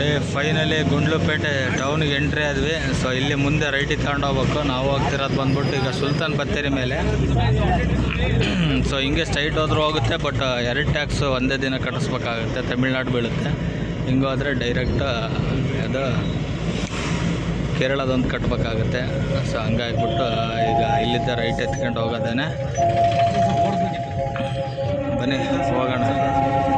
ನೋಡಿ ಫೈನಲಿ ಗುಂಡ್ಲುಪೇಟೆ ಟೌನ್ಗೆ ಎಂಟ್ರಿ ಆದ್ವಿ. ಸೊ ಇಲ್ಲಿ ಮುಂದೆ ರೈಟಿಗೆ ತಗೊಂಡು ಹೋಗ್ಬೇಕು. ನಾವು ಹೋಗ್ತಿರೋದು ಬಂದ್ಬಿಟ್ಟು ಈಗ ಸುಲ್ತಾನ್ ಬತ್ತೇರಿ ಮೇಲೆ. ಸೊ ಹಿಂಗೆ ಸ್ಟ್ರೈಟ್ ಹೋದ್ರೂ ಹೋಗುತ್ತೆ ಬಟ್ ಎರಡು ಟ್ಯಾಕ್ಸ್ ಒಂದೇ ದಿನ ಕಟ್ಟಿಸ್ಬೇಕಾಗುತ್ತೆ ತಮಿಳ್ನಾಡು ಬೀಳುತ್ತೆ. ಹಿಂಗೆ ಹೋದರೆ ಡೈರೆಕ್ಟ್ ಅದು ಕೇರಳದೊಂದು ಕಟ್ಟಬೇಕಾಗುತ್ತೆ ಸೊ ಹಂಗಾಗ್ಬಿಟ್ಟು ಈಗ ಇಲ್ಲಿದ್ದ ರೈಟ್ ಎತ್ಕೊಂಡು ಹೋಗೋದೇನೆ. ಬನ್ನಿ, ಹೋಗೋಣ. ಹಂಗೆ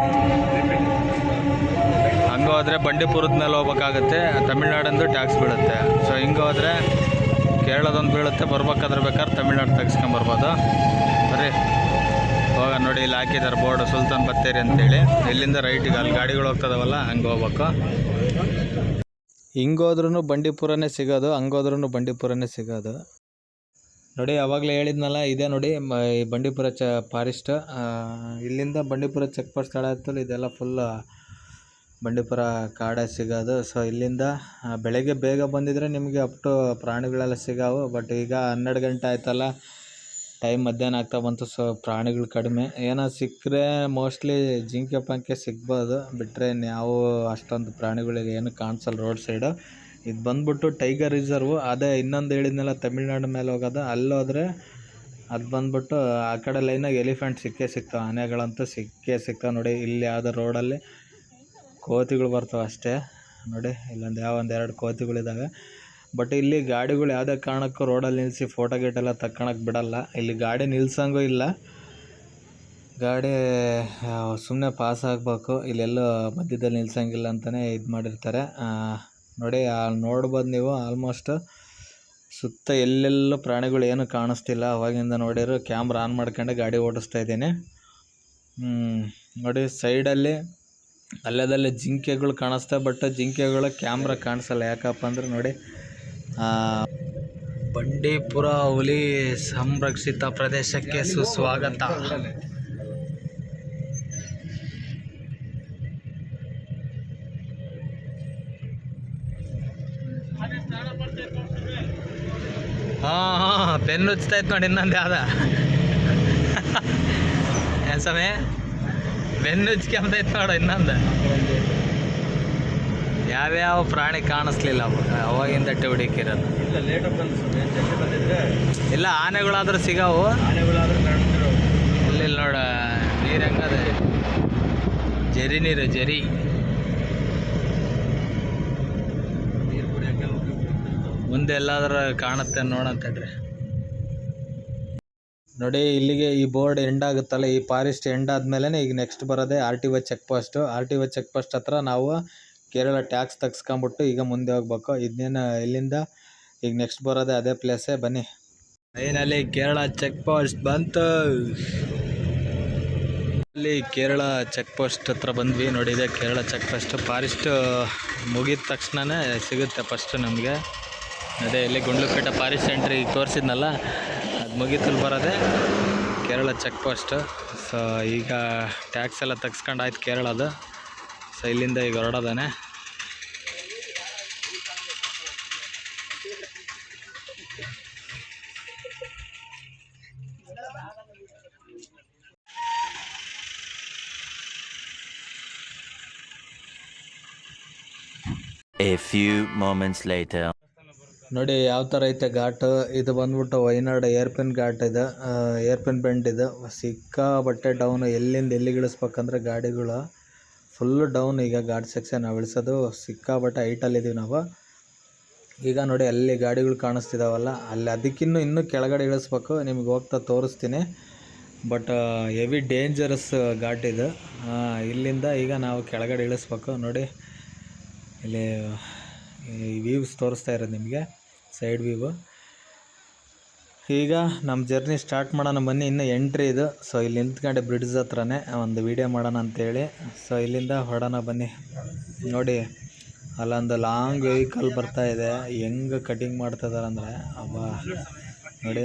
ಹೋದರೆ ಬಂಡೀಪುರದ ಮೇಲೆ ಹೋಗ್ಬೇಕಾಗತ್ತೆ, ತಮಿಳ್ನಾಡಂದು ಟ್ಯಾಕ್ಸ್ ಬೀಳುತ್ತೆ. ಸೊ ಹಿಂಗೆ ಹೋದರೆ ಕೇರಳದೊಂದು ಬೀಳುತ್ತೆ ಬರ್ಬೇಕಾದ್ರೆ ಬೇಕಾದ್ರೆ ತಮಿಳ್ನಾಡು ತೆಗ್ಸ್ಕೊಂಬರ್ಬೋದು ಬರ್ರಿ. ಹೋಗ ನೋಡಿ, ಇಲ್ಲಿ ಹಾಕಿದ್ದಾರೆ ಬೋರ್ಡ್ ಸುಲ್ತಾನ್ ಬತ್ತೇರಿ ಅಂತೇಳಿ. ಇಲ್ಲಿಂದ ರೈಟಿಗೆ ಅಲ್ಲಿ ಗಾಡಿಗಳು ಹೋಗ್ತದವಲ್ಲ, ಹಂಗೆ ಹೋಗ್ಬೇಕು. ಹಿಂಗೋದ್ರೂ ಬಂಡೀಪುರನೇ ಸಿಗೋದು ಹಂಗೋದ್ರೂ ಬಂಡೀಪುರನೇ ಸಿಗೋದು. ನೋಡಿ, ಅವಾಗಲೇ ಹೇಳಿದ್ನಲ್ಲ, ಇದೆ ನೋಡಿ ಬಂಡೀಪುರ ಚ ಫಾರೆಸ್ಟ್ ಇಲ್ಲಿಂದ ಬಂಡೀಪುರ ಚೆಕ್ ಪೋಸ್ಟ್ ಸ್ಥಳ ಇತ್ತಲ್ಲ ಇದೆಲ್ಲ ಫುಲ್ ಬಂಡೀಪುರ ಕಾಡೇ ಸಿಗೋದು. ಸೊ ಇಲ್ಲಿಂದ ಬೆಳಗ್ಗೆ ಬೇಗ ಬಂದಿದ್ದರೆ ನಿಮಗೆ ಅಪ್ ಟು ಪ್ರಾಣಿಗಳೆಲ್ಲ ಸಿಗಾವು. ಬಟ್ ಈಗ ಹನ್ನೆರಡು ಗಂಟೆ ಆಯ್ತಲ್ಲ ಟೈಮ್ ಮಧ್ಯಾಹ್ನ ಆಗ್ತಾ ಬಂತು. ಸೊ ಪ್ರಾಣಿಗಳು ಕಡಿಮೆ. ಏನೋ ಸಿಕ್ಕರೆ ಮೋಸ್ಟ್ಲಿ ಜಿಂಕೆ, ಪಂಕೆ ಸಿಗ್ಬೋದು. ಬಿಟ್ಟರೆ ಇನ್ಯಾವು ಅಷ್ಟೊಂದು ಪ್ರಾಣಿಗಳಿಗೆ ಏನು ಕಾಣಿಸಲ್ಲ ರೋಡ್ ಸೈಡು ಇದು ಬಂದ್ಬಿಟ್ಟು ಟೈಗರ್ ರಿಸರ್ವು ಅದೇ ಇನ್ನೊಂದು ಹೇಳಿದ್ನಲ್ಲ, ತಮಿಳ್ನಾಡು ಮೇಲೆ ಹೋಗೋದು. ಅಲ್ಲೋದ್ರೆ ಅದು ಬಂದ್ಬಿಟ್ಟು, ಆ ಕಡೆ ಲೈನಾಗ ಎಲಿಫೆಂಟ್ ಸಿಕ್ಕೇ ಸಿಗ್ತಾವೆ ಆನೆಗಳಂತೂ ಸಿಕ್ಕೇ ಸಿಗ್ತಾವೆ ನೋಡಿ. ಇಲ್ಲಿ ಯಾವುದೋ ರೋಡಲ್ಲಿ ಕೋತಿಗಳು ಬರ್ತವೆ ಅಷ್ಟೇ. ನೋಡಿ, ಇಲ್ಲೊಂದು ಯಾವ ಒಂದು ಎರಡು ಕೋತಿಗಳಿದ್ದಾವೆ ಬಟ್ ಇಲ್ಲಿ ಗಾಡಿಗಳು ಯಾವುದೇ ಕಾರಣಕ್ಕೂ ರೋಡಲ್ಲಿ ನಿಲ್ಲಿಸಿ ಫೋಟೋ ಗೀಟೆಲ್ಲ ತಕ್ಕೊಳಕ್ಕೆ ಬಿಡಲ್ಲ. ಇಲ್ಲಿ ಗಾಡಿ ನಿಲ್ಸಂಗೂ ಇಲ್ಲ. ಗಾಡಿ ಸುಮ್ಮನೆ ಪಾಸ್ ಆಗಬೇಕು. ಇಲ್ಲೆಲ್ಲೂ ಮಧ್ಯದಲ್ಲಿ ನಿಲ್ಸಂಗಿಲ್ಲ ಅಂತಲೇ ಇದು ಮಾಡಿರ್ತಾರೆ. ನೋಡಿ ನೋಡ್ಬೋದು ನೀವು ಆಲ್ಮೋಸ್ಟ್ ಸುತ್ತ ಎಲ್ಲೆಲ್ಲೂ ಪ್ರಾಣಿಗಳು ಏನು ಕಾಣಿಸ್ತಿಲ್ಲ. ಅವಾಗಿಂದ ನೋಡಿರೋ ಕ್ಯಾಮ್ರಾ ಆನ್ ಮಾಡ್ಕೊಂಡೆ ಗಾಡಿ ಓಡಿಸ್ತಾ ಇದ್ದೀನಿ. ನೋಡಿ ಸೈಡಲ್ಲಿ ಅಲ್ಲದಲ್ಲೇ ಜಿಂಕೆಗಳು ಕಾಣಿಸ್ತವೆ ಬಟ್ ಜಿಂಕೆಗಳು ಕ್ಯಾಮ್ರಾ ಕಾಣಿಸಲ್ಲ. ಯಾಕಪ್ಪ ಅಂದ್ರೆ ನೋಡಿ ಬಂಡೀಪುರ ಹುಲಿ ಸಂರಕ್ಷಿತ ಪ್ರದೇಶಕ್ಕೆ ಸುಸ್ವಾಗತ. ಹಾ, ಹಾಂ ಉಚ್ತಾ ಇತ್ತು ನೋಡಿ ಇನ್ನೊಂದು ಯಾವ್ದ. ಸಮಯ ಬೆನ್ನು ಉಚ್ಕೊಂಬೈತೆ ನೋಡು ಇನ್ನೊಂದು. ಯಾವ್ಯಾವ ಪ್ರಾಣಿ ಕಾಣಿಸ್ಲಿಲ್ಲ ಅವಾಗ ಅವಾಗಿಂದ ಹುಡುಕಿರೋದು. ಇಲ್ಲ ಲೇಟ್ ಬಂದು ಜಲ್ದಿ ಬಂದಿದ್ರೆ? ಇಲ್ಲ ಆನೆಗಳಾದ್ರೂ ಸಿಗಾವು? ಇಲ್ಲಿ ನೋಡ ನೀರು ಹೆಂಗದ ಜರಿ. ನೀರು ಜರಿ ಮುಂದೆ ಎಲ್ಲಾದ್ರೂ ಕಾಣುತ್ತೆ ನೋಡಂತಡ್ರಿ ನೋಡಿ, ಇಲ್ಲಿಗೆ ಈ ಬೋರ್ಡ್ ಎಂಡ್ ಆಗುತ್ತಲ್ಲ, ಈ ಫಾರೆಸ್ಟ್ ಎಂಡ್ ಆದಮೇಲೆ ಈಗ ನೆಕ್ಸ್ಟ್ ಬರೋದೇ R T O check post R T O check post ಹತ್ರ ನಾವು ಕೇರಳ ಟ್ಯಾಕ್ಸ್ ತೆಗ್ಸ್ಕೊಂಬಿಟ್ಟು ಈಗ ಮುಂದೆ ಹೋಗ್ಬೇಕು. ಇದನ್ನೇನು ಇಲ್ಲಿಂದ ಈಗ ನೆಕ್ಸ್ಟ್ ಬರೋದೇ ಅದೇ ಪ್ಲೇಸೇ ಬನ್ನಿ. ಫೈನಲಿ ಕೇರಳ ಚೆಕ್ ಪೋಸ್ಟ್ ಬಂತು. ಅಲ್ಲಿ ಕೇರಳ ಚೆಕ್ ಪೋಸ್ಟ್ ಹತ್ರ ಬಂದ್ವಿ. ನೋಡಿ, ಇದೆ ಕೇರಳ ಚೆಕ್ ಪೋಸ್ಟ್ ಫಾರೆಸ್ಟ್ ಮುಗಿದ ತಕ್ಷಣನೇ ಸಿಗುತ್ತೆ ಫಸ್ಟ್ ನಮಗೆ. ಅದೇ, ಇಲ್ಲಿ ಗುಂಡ್ಲುಪೇಟೆ ಫಾರೆಸ್ಟ್ ಎಂಟ್ರಿ ಈಗ ತೋರಿಸಿದ್ನಲ್ಲ ಮುಗೀತಲ್ಲಿ ಬರೋದೇ. ಕೇರಳ ಚೆಕ್ ಪೋಸ್ಟ್ ಸೊ ಈಗ ಟ್ಯಾಕ್ಸ್ ಎಲ್ಲ ತೆಗ್ಸ್ಕೊಂಡು ಆಯ್ತು ಕೇರಳದು ಸೊ ಇಲ್ಲಿಂದ ಈಗ ಹೊರಡೋದಾನೆ. A few moments later. ನೋಡಿ, ಯಾವ ಥರ ಐತೆ ಘಾಟ್? ಇದು ಬಂದ್ಬಿಟ್ಟು ವೈನಾಡ್ ಏರ್ಪಿನ್ ಘಾಟ್ ಇದೆ. ಏರ್ಪಿನ್ ಬೆಂಡ್ ಇದು. ಸಿಕ್ಕಾಬಟ್ಟೆ ಡೌನ್ ಎಲ್ಲಿಂದ ಎಲ್ಲಿಗೆ ಇಳಿಸ್ಬೇಕಂದ್ರೆ ಗಾಡಿಗಳು ಫುಲ್ಲು ಡೌನ್ ಈಗ ಘಾಟ್ ಸೆಕ್ಷನ್ ನಾವು ಇಳಿಸೋದು ಸಿಕ್ಕಾಬಟ್ಟೆ ಹೈಟಲ್ಲಿದ್ದೀವಿ ನಾವು. ಈಗ ನೋಡಿ, ಅಲ್ಲಿ ಗಾಡಿಗಳು ಕಾಣಿಸ್ತಿದಾವಲ್ಲ, ಅಲ್ಲಿ ಅದಕ್ಕಿನ್ನೂ ಇನ್ನೂ ಕೆಳಗಡೆ ಇಳಿಸ್ಬೇಕು. ನಿಮ್ಗೆ ಹೋಗ್ತಾ ತೋರಿಸ್ತೀನಿ. ಬಟ್ ಹೆವಿ ಡೇಂಜರಸ್ ಘಾಟ್ ಇದು. ಇಲ್ಲಿಂದ ಈಗ ನಾವು ಕೆಳಗಡೆ ಇಳಿಸ್ಬೇಕು. ನೋಡಿ, ಇಲ್ಲಿ, ಈ ವ್ಯೂಸ್ ತೋರಿಸ್ತಾ ಇರೋದು ನಿಮಗೆ. Side view. ಈಗ ನಮ್ಮ ಜರ್ನಿ ಸ್ಟಾರ್ಟ್ ಮಾಡೋಣ. ಬನ್ನಿ, ಇನ್ನೂ ಎಂಟ್ರಿ ಇದು. ಸೊ ಇಲ್ಲಿ ನಿಂತ್ಕೊಂಡೆ ಬ್ರಿಡ್ಜ್ ಹತ್ರನೇ. ಒಂದು ವೀಡಿಯೋ ಮಾಡೋಣ ಅಂತೇಳಿ. ಸೊ ಇಲ್ಲಿಂದ ಹೊಡೋಣ ಬನ್ನಿ. ನೋಡಿ, ಅಲ್ಲೊಂದು ಲಾಂಗ್ ವೆಹಿಕಲ್ ಬರ್ತಾ ಇದೆ. ಹೆಂಗೆ ಕಟಿಂಗ್ ಮಾಡ್ತಾಯಿದಾರಂದರೆ ಅಂದರೆ, ಅಬ್ಬ. ನೋಡಿ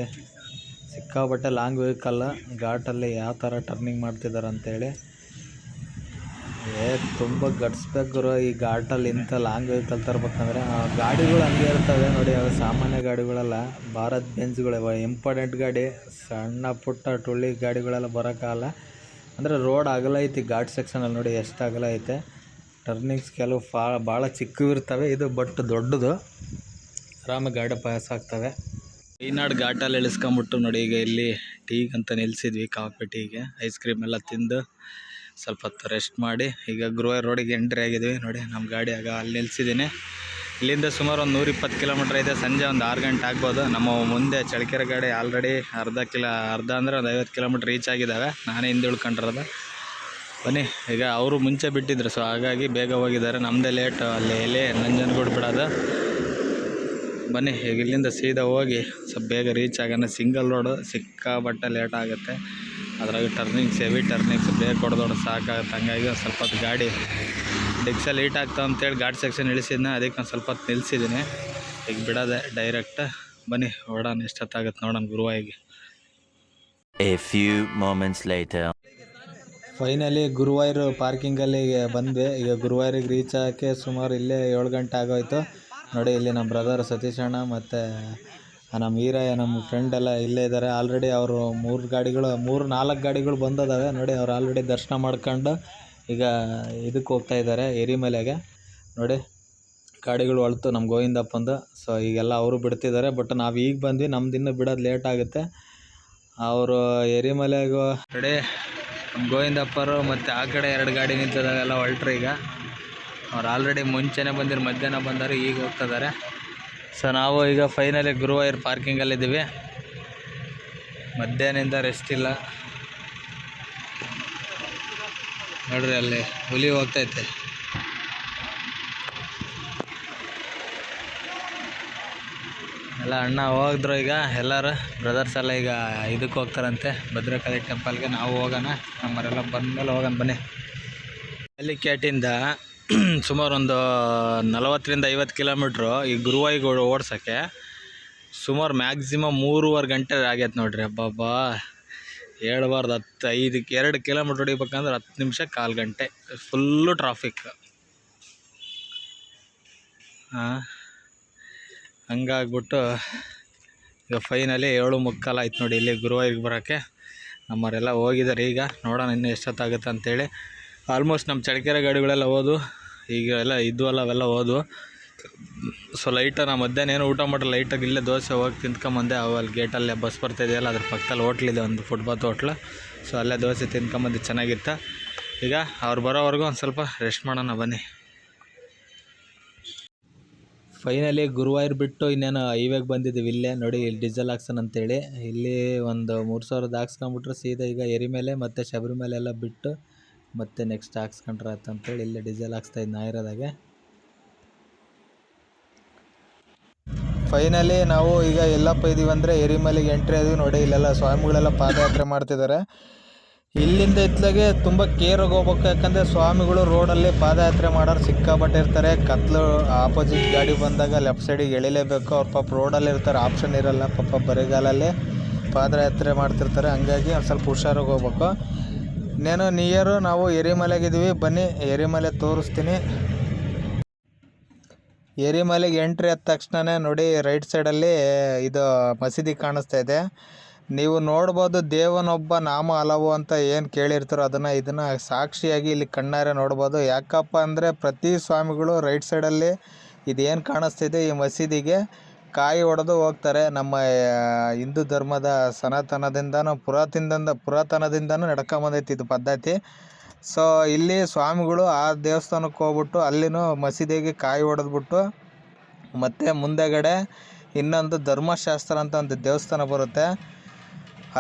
ಸಿಕ್ಕಾಬಟ್ಟೆ ಲಾಂಗ್ ವೆಹಿಕಲ್. ಘಾಟಲ್ಲಿ ಯಾವ ಥರ ಟರ್ನಿಂಗ್ ಮಾಡ್ತಿದ್ದಾರೆ ಅಂತೇಳಿ. ಏ, ತುಂಬ ಗಡ್ಸ್ಬೇಕು ಗುರು. ಈ ಘಾಟಲ್ಲಿ ಇಂಥ ಲಾಂಗ್ ವೆಹಿಕಲ್ ತರ್ಬೇಕಂದ್ರೆ ಗಾಡಿಗಳು ಹಂಗೆ ಇರ್ತವೆ ನೋಡಿ, ಅವು ಸಾಮಾನ್ಯ ಗಾಡಿಗಳೆಲ್ಲ, ಭಾರತ್ ಬೆಂಚ್ಗಳು ಇಂಪಾರ್ಟೆಂಟ್ ಗಾಡಿ, ಸಣ್ಣ ಪುಟ್ಟ ಟುಳ್ಳಿ ಗಾಡಿಗಳೆಲ್ಲ ಬರೋಕ್ಕಾಗಲ್ಲ. ಅಂದರೆ ರೋಡ್ ಅಗಲ ಐತಿ ಘಾಟ್ ಸೆಕ್ಷನಲ್ಲಿ ನೋಡಿ ಎಷ್ಟು ಅಗಲ ಐತೆ ಟರ್ನಿಂಗ್ಸ್ ಕೆಲವು ಫಾ, ಭಾಳ ಚಿಕ್ಕವಿರ್ತವೆ ಇದು ಬಟ್ ದೊಡ್ಡದು. ಆರಾಮಾಗಿ ಗಾಡಿ ಪಾಸ್ ಆಗ್ತವೆ. ಈನಾಡು ಘಾಟಲ್ಲಿ ಇಳಿಸ್ಕೊಂಬಿಟ್ಟು ನೋಡಿ, ಈಗ ಇಲ್ಲಿ ಟೀಗಂತ ನಿಲ್ಲಿಸಿದ್ವಿ ಕಾಫಿ ಟೀಗೆ. ಐಸ್ ಕ್ರೀಮ್ ಎಲ್ಲ ತಿಂದು ಸ್ವಲ್ಪ ಹೊತ್ತು ರೆಸ್ಟ್ ಮಾಡಿ, ಈಗ ಗೃಹ ರೋಡಿಗೆ ಎಂಟ್ರಿ ಆಗಿದ್ವಿ. ನೋಡಿ ನಮ್ಮ ಗಾಡಿ ಆಗ ಅಲ್ಲಿ ನಿಲ್ಸಿದ್ದೀನಿ. ಇಲ್ಲಿಂದ ಸುಮಾರು ಒಂದು ನೂರಿಪ್ಪತ್ತು ಕಿಲೋಮೀಟ್ರ್ ಇದೆ. ಸಂಜೆ ಒಂದು ಆರು ಗಂಟೆ ಆಗ್ಬೋದು. ನಮ್ಮ ಮುಂದೆ ಚಳಕೆರೆ ಗಾಡಿ ಆಲ್ರೆಡಿ ಅರ್ಧ ಕಿಲೋ ಅರ್ಧ ಅಂದರೆ ಒಂದು ಐವತ್ತು ಕಿಲೋಮೀಟ್ರ್ ರೀಚ್ ಆಗಿದ್ದಾವೆ. ನಾನೇ ಹಿಂದೆ ಉಳ್ಕೊಂಡಿರೋದು. ಬನ್ನಿ, ಈಗ ಅವರು ಮುಂಚೆ ಬಿಟ್ಟಿದ್ರು ಸೊ ಹಾಗಾಗಿ ಬೇಗ ಹೋಗಿದ್ದಾರೆ. ನಮ್ಮದೇ ಲೇಟ್ ಅಲ್ಲಿ ಎಲೆ ನಂಜನಗೂಡು ಬಿಡೋದು. ಬನ್ನಿ, ಈಗ ಇಲ್ಲಿಂದ ಸೀದಾ ಹೋಗಿ ಸ್ವಲ್ಪ ಬೇಗ ರೀಚ್ ಆಗೋಣ. ಸಿಂಗಲ್ ರೋಡು ಸಿಕ್ಕಾಪಟ್ಟೆ ಲೇಟ್ ಆಗುತ್ತೆ. ಅದ್ರಾಗ ಟರ್ನಿಂಗ್ಸ್ ಹೆವಿ ಟರ್ನಿಂಗ್ಸ್ ಬೇಗ ಕೊಡ್ದೋಡು ಸಾಕಾಗುತ್ತೆ. ಹಂಗಾಗಿ ಒಂದು ಸ್ವಲ್ಪ ಹೊತ್ತು ಗಾಡಿ ಡಿಕ್ಸಲ್ಲಿ ಹೀಟ್ ಆಗ್ತಾವ ಅಂತೇಳಿ ಗಾಡಿ ಸೆಕ್ಷನ್ ಇಳಿಸಿದ್ನ ಅದಕ್ಕೆ ನಾನು ಸ್ವಲ್ಪ ಹೊತ್ತು ನಿಲ್ಲಿಸಿದ್ದೀನಿ ಈಗ ಬಿಡೋದೆ ಡೈರೆಕ್ಟ್ ಬನ್ನಿ ಓಡೋಣ ಎಷ್ಟೊತ್ತಾಗುತ್ತೆ ನೋಡೋಣ ಗುರುವಾಯಿಗೆ. A few moments light finally Guruvayur ಪಾರ್ಕಿಂಗಲ್ಲಿ ಬಂದ್ವಿ. ಈಗ ಗುರುವಾಯೂರಿಗೆ ರೀಚ್ ಆಗೋಕ್ಕೆ ಸುಮಾರು ಇಲ್ಲೇ ಏಳು ಗಂಟೆ ಆಗೋಯ್ತು. ನೋಡಿ ಇಲ್ಲಿ ನಮ್ಮ ಬ್ರದರ್ ಸತೀಶ್ ಅಣ್ಣ ಮತ್ತು ನಮ್ಮ ಹೀರಯ್ಯ ನಮ್ಮ ಫ್ರೆಂಡ್ ಎಲ್ಲ ಇಲ್ಲೇ ಇದ್ದಾರೆ ಆಲ್ರೆಡಿ ಅವರು ಮೂರು ಗಾಡಿಗಳು ಮೂರು ನಾಲ್ಕು ಗಾಡಿಗಳು ಬಂದಿದ್ದಾವೆ ನೋಡಿ ಅವ್ರು ಆಲ್ರೆಡಿ ದರ್ಶನ ಮಾಡ್ಕೊಂಡು ಈಗ ಇದಕ್ಕೆ ಹೋಗ್ತಾ ಇದ್ದಾರೆ ಎರಿಮಲೆಗೆ ನೋಡಿ ಗಾಡಿಗಳು ಹೊಳ್ತು ನಮ್ಮ ಗೋವಿಂದಪ್ಪಂದು. ಸೊ ಈಗೆಲ್ಲ ಅವರು ಬಿಡ್ತಿದ್ದಾರೆ ಬಟ್ ನಾವು ಈಗ ಬಂದ್ವಿ ನಮ್ದು ಇನ್ನೂ ಬಿಡೋದು ಲೇಟ್ ಆಗುತ್ತೆ. ಅವರು ಎರಿಮಲೆಗೂ ನೋಡಿ ನಮ್ಮ ಗೋವಿಂದಪ್ಪರು ಮತ್ತು ಆ ಕಡೆ ಎರಡು ಗಾಡಿ ನಿಂತಿದ್ದಾವೆಲ್ಲ ಹೊಲ್ಟ್ರು ಈಗ. ಅವ್ರು ಆಲ್ರೆಡಿ ಮುಂಚೆನೇ ಬಂದಿರು ಮಧ್ಯಾಹ್ನ ಬಂದರು ಈಗ ಹೋಗ್ತಿದ್ದಾರೆ ಸೊ ನಾವು ಈಗ ಫೈನಲಿ ಗುರುವಾಯೂರ್ ಪಾರ್ಕಿಂಗಲ್ಲಿದ್ದೀವಿ ಮಧ್ಯಾಹ್ನದಿಂದ ರೆಸ್ಟ್ ಇಲ್ಲ. ನೋಡ್ರಿ ಅಲ್ಲಿ ಹುಲಿ ಹೋಗ್ತೈತೆ. ಎಲ್ಲ ಅಣ್ಣ ಹೋಗಿದ್ರು ಈಗ, ಎಲ್ಲರೂ ಬ್ರದರ್ಸ್ ಎಲ್ಲ ಈಗ ಇದಕ್ಕೆ ಹೋಗ್ತಾರಂತೆ. ಭದ್ರಕಾಳಿ ಟೆಂಪಲ್ಗೆ ನಾವು ಹೋಗೋಣ. ನಮ್ಮವರೆಲ್ಲ ಬಂದಮೇಲೆ ಹೋಗೋಣ, ಬನ್ನಿ. ಅಲ್ಲಿ ಕ್ಯಾಟಿಂದ ಸುಮಾರು ಒಂದು ನಲವತ್ತರಿಂದ ಐವತ್ತು ಕಿಲೋಮೀಟ್ರು ಈ ಗುರುವಾಯಿಗೆ ಓಡ್ಸೋಕ್ಕೆ ಸುಮಾರು ಮ್ಯಾಕ್ಸಿಮಮ್ ಮೂರುವರೆ ಗಂಟೆ ಆಗೈತೆ ನೋಡಿರಿ. ಅಬ್ಬಬ್ಬಾ. ಹೇಳ್ಬಾರ್ದು ಹತ್ತು, ಐದು, ಎರಡು ಕಿಲೋಮೀಟ್ರ್ ಹೊಡಿಬೇಕಂದ್ರೆ ಹತ್ತು ನಿಮಿಷ ಕಾಲು ಗಂಟೆ. Full traffic. ಹಾಂ ಹಂಗಾಗ್ಬಿಟ್ಟು ಈಗ ಫೈನಲಿ ಏಳು ಮುಕ್ಕಾಲು ಆಯ್ತು ನೋಡಿ ಇಲ್ಲಿ ಗುರುವಾಯಿಗೆ ಬರೋಕ್ಕೆ. ನಮ್ಮವರೆಲ್ಲ ಹೋಗಿದ್ದಾರೆ ಈಗ. ನೋಡೋಣ ಇನ್ನೂ ಎಷ್ಟೊತ್ತಾಗುತ್ತೆ ಅಂತೇಳಿ. ಆಲ್ಮೋಸ್ಟ್ ನಮ್ಮ ಚಳ್ಳಕೆರೆ ಗಾಡಿಗಳೆಲ್ಲ ಹೋದು ಈಗ ಎಲ್ಲ ಇದ್ವಲ್ಲ ಅವೆಲ್ಲ ಹೋದು ಸೊ ಲೈಟ ನಾ ಮಧ್ಯಾಹ್ನ ಏನು ಊಟ ಮಾಡಿ ಲೈಟಾಗಿ ಇಲ್ಲೇ ದೋಸೆ ಹೋಗಿ ತಿಂದ್ಕೊಂಬಂದೆ. ಅವಲ್ಲಿ ಗೇಟಲ್ಲೇ ಬಸ್ ಬರ್ತಾಯಿದೆಯಲ್ಲ ಅದ್ರ ಪಕ್ಕದಲ್ಲಿ ಹೋಟ್ಲಿದೆ ಒಂದು ಫುಟ್ಬಾತ್ ಹೋಟ್ಲು ಸೊ ಅಲ್ಲೇ ದೋಸೆ ತಿಂದ್ಕೊಂಬಂದು, ಚೆನ್ನಾಗಿತ್ತು. ಈಗ ಅವ್ರು ಬರೋವರೆಗೂ ಒಂದು ಸ್ವಲ್ಪ ರೆಸ್ಟ್ ಮಾಡೋಣ, ಬನ್ನಿ. ಫೈನಲಿ ಗುರುವಾಯೂರ್ ಬಿಟ್ಟು ಇನ್ನೇನು ಹೈವೇಗೆ ಬಂದಿದ್ದೀವಿ ಇಲ್ಲೇ. ನೋಡಿ, ಇಲ್ಲಿ ಡೀಸೆಲ್ ಹಾಕ್ಸೋಣ ಅಂತೇಳಿ. ಇಲ್ಲಿ ಒಂದು ಮೂರು ಸಾವಿರದ ಹಾಕ್ಸ್ಕೊಂಬಿಟ್ರೆ, ಸೀದಾ ಈಗ ಎರಿಮೇಲೆ ಮತ್ತು ಶಬರಿಮಲೆ ಎಲ್ಲ ಬಿಟ್ಟು ಮತ್ತೆ ನೆಕ್ಸ್ಟ್ ಹಾಕ್ಸ್ಕೊಂಡ್ರೆ ಆಯ್ತು ಅಂತೇಳಿ ಇಲ್ಲೇ ಡೀಸೆಲ್ ಹಾಕ್ಸ್ತಾ ಇದ್ದು ನಾಯಿರದಾಗೆ ಫೈನಲಿ ನಾವು ಈಗ ಎಲ್ಲಪ್ಪ ಇದೀವಿ ಅಂದರೆ ಎರಿಮಲೆಗೆ ಎಂಟ್ರಿ ಆದ್ವಿ ನೋಡಿ, ಇಲ್ಲೆಲ್ಲ ಸ್ವಾಮಿಗಳೆಲ್ಲ ಪಾದಯಾತ್ರೆ ಮಾಡ್ತಿದ್ದಾರೆ. ಇಲ್ಲಿಂದ ಇತ್ಲಾಗೆ ತುಂಬ ಕೇರಾಗಿ ಹೋಗ್ಬೇಕು, ಯಾಕಂದರೆ ಸ್ವಾಮಿಗಳು ರೋಡಲ್ಲಿ ಪಾದಯಾತ್ರೆ ಮಾಡೋರು ಸಿಕ್ಕಾಪಟ್ಟೆ ಇರ್ತಾರೆ ಕತ್ಲು ಆಪೋಸಿಟ್ ಗಾಡಿ ಬಂದಾಗ ಲೆಫ್ಟ್ ಸೈಡಿಗೆ ಎಳಿಲೇಬೇಕು. ಅವ್ರ ಪಾಪ ರೋಡಲ್ಲಿ ಇರ್ತಾರೆ ಆಪ್ಷನ್ ಇರೋಲ್ಲ, ಪಾಪ ಬರಿಗಾಲಲ್ಲಿ ಪಾದಯಾತ್ರೆ ಮಾಡ್ತಿರ್ತಾರೆ. ಹಂಗಾಗಿ ಒಂದು ಸ್ವಲ್ಪ ಹುಷಾರಾಗಿ ಹೋಗ್ಬೇಕು. ಇನ್ನೇನು ನಿಯರು ನಾವು ಎರಿಮಲೆಗಿದ್ದೀವಿ. ಬನ್ನಿ, ಎರಿಮಲೆ ತೋರಿಸ್ತೀನಿ. ಎರಿಮಲೆಗೆ ಎಂಟ್ರಿ ಆದ ತಕ್ಷಣನೇ ನೋಡಿ, ರೈಟ್ ಸೈಡಲ್ಲಿ ಇದು ಮಸೀದಿ ಕಾಣಿಸ್ತಾ ಇದೆ. ನೀವು ನೋಡ್ಬೋದು, ದೇವನೊಬ್ಬ ನಾಮ ಹಲವು ಅಂತ ಏನು ಕೇಳಿರ್ತಾರೋ ಅದನ್ನು ಇದನ್ನು ಸಾಕ್ಷಿಯಾಗಿ ಇಲ್ಲಿ ಕಣ್ಣಾರೆ ನೋಡ್ಬೋದು. ಯಾಕಪ್ಪ ಅಂದರೆ ಪ್ರತಿ ಸ್ವಾಮಿಗಳು ರೈಟ್ ಸೈಡಲ್ಲಿ ಇದೇನು ಕಾಣಿಸ್ತಿದೆ ಈ ಮಸೀದಿಗೆ? ಕಾಯಿ ಒಡೆದು ಹೋಗ್ತಾರೆ. ನಮ್ಮ ಹಿಂದೂ ಧರ್ಮದ ಸನಾತನದಿಂದನೂ ಪುರಾತನದಿಂದ, ಪುರಾತನದಿಂದನೂ ನಡ್ಕೊಂಬಂದೈತಿ ಇದು ಪದ್ಧತಿ. ಸೊ ಇಲ್ಲಿ ಸ್ವಾಮಿಗಳು ಆ ದೇವಸ್ಥಾನಕ್ಕೆ ಹೋಗ್ಬಿಟ್ಟು ಅಲ್ಲಿನೂ ಮಸೀದಿಗೆ ಕಾಯಿ ಹೊಡೆದ್ಬಿಟ್ಟು ಮತ್ತು ಮುಂದೆಗಡೆ ಇನ್ನೊಂದು ಧರ್ಮಶಾಸ್ತ್ರ ಅಂತ ಒಂದು ದೇವಸ್ಥಾನ ಬರುತ್ತೆ.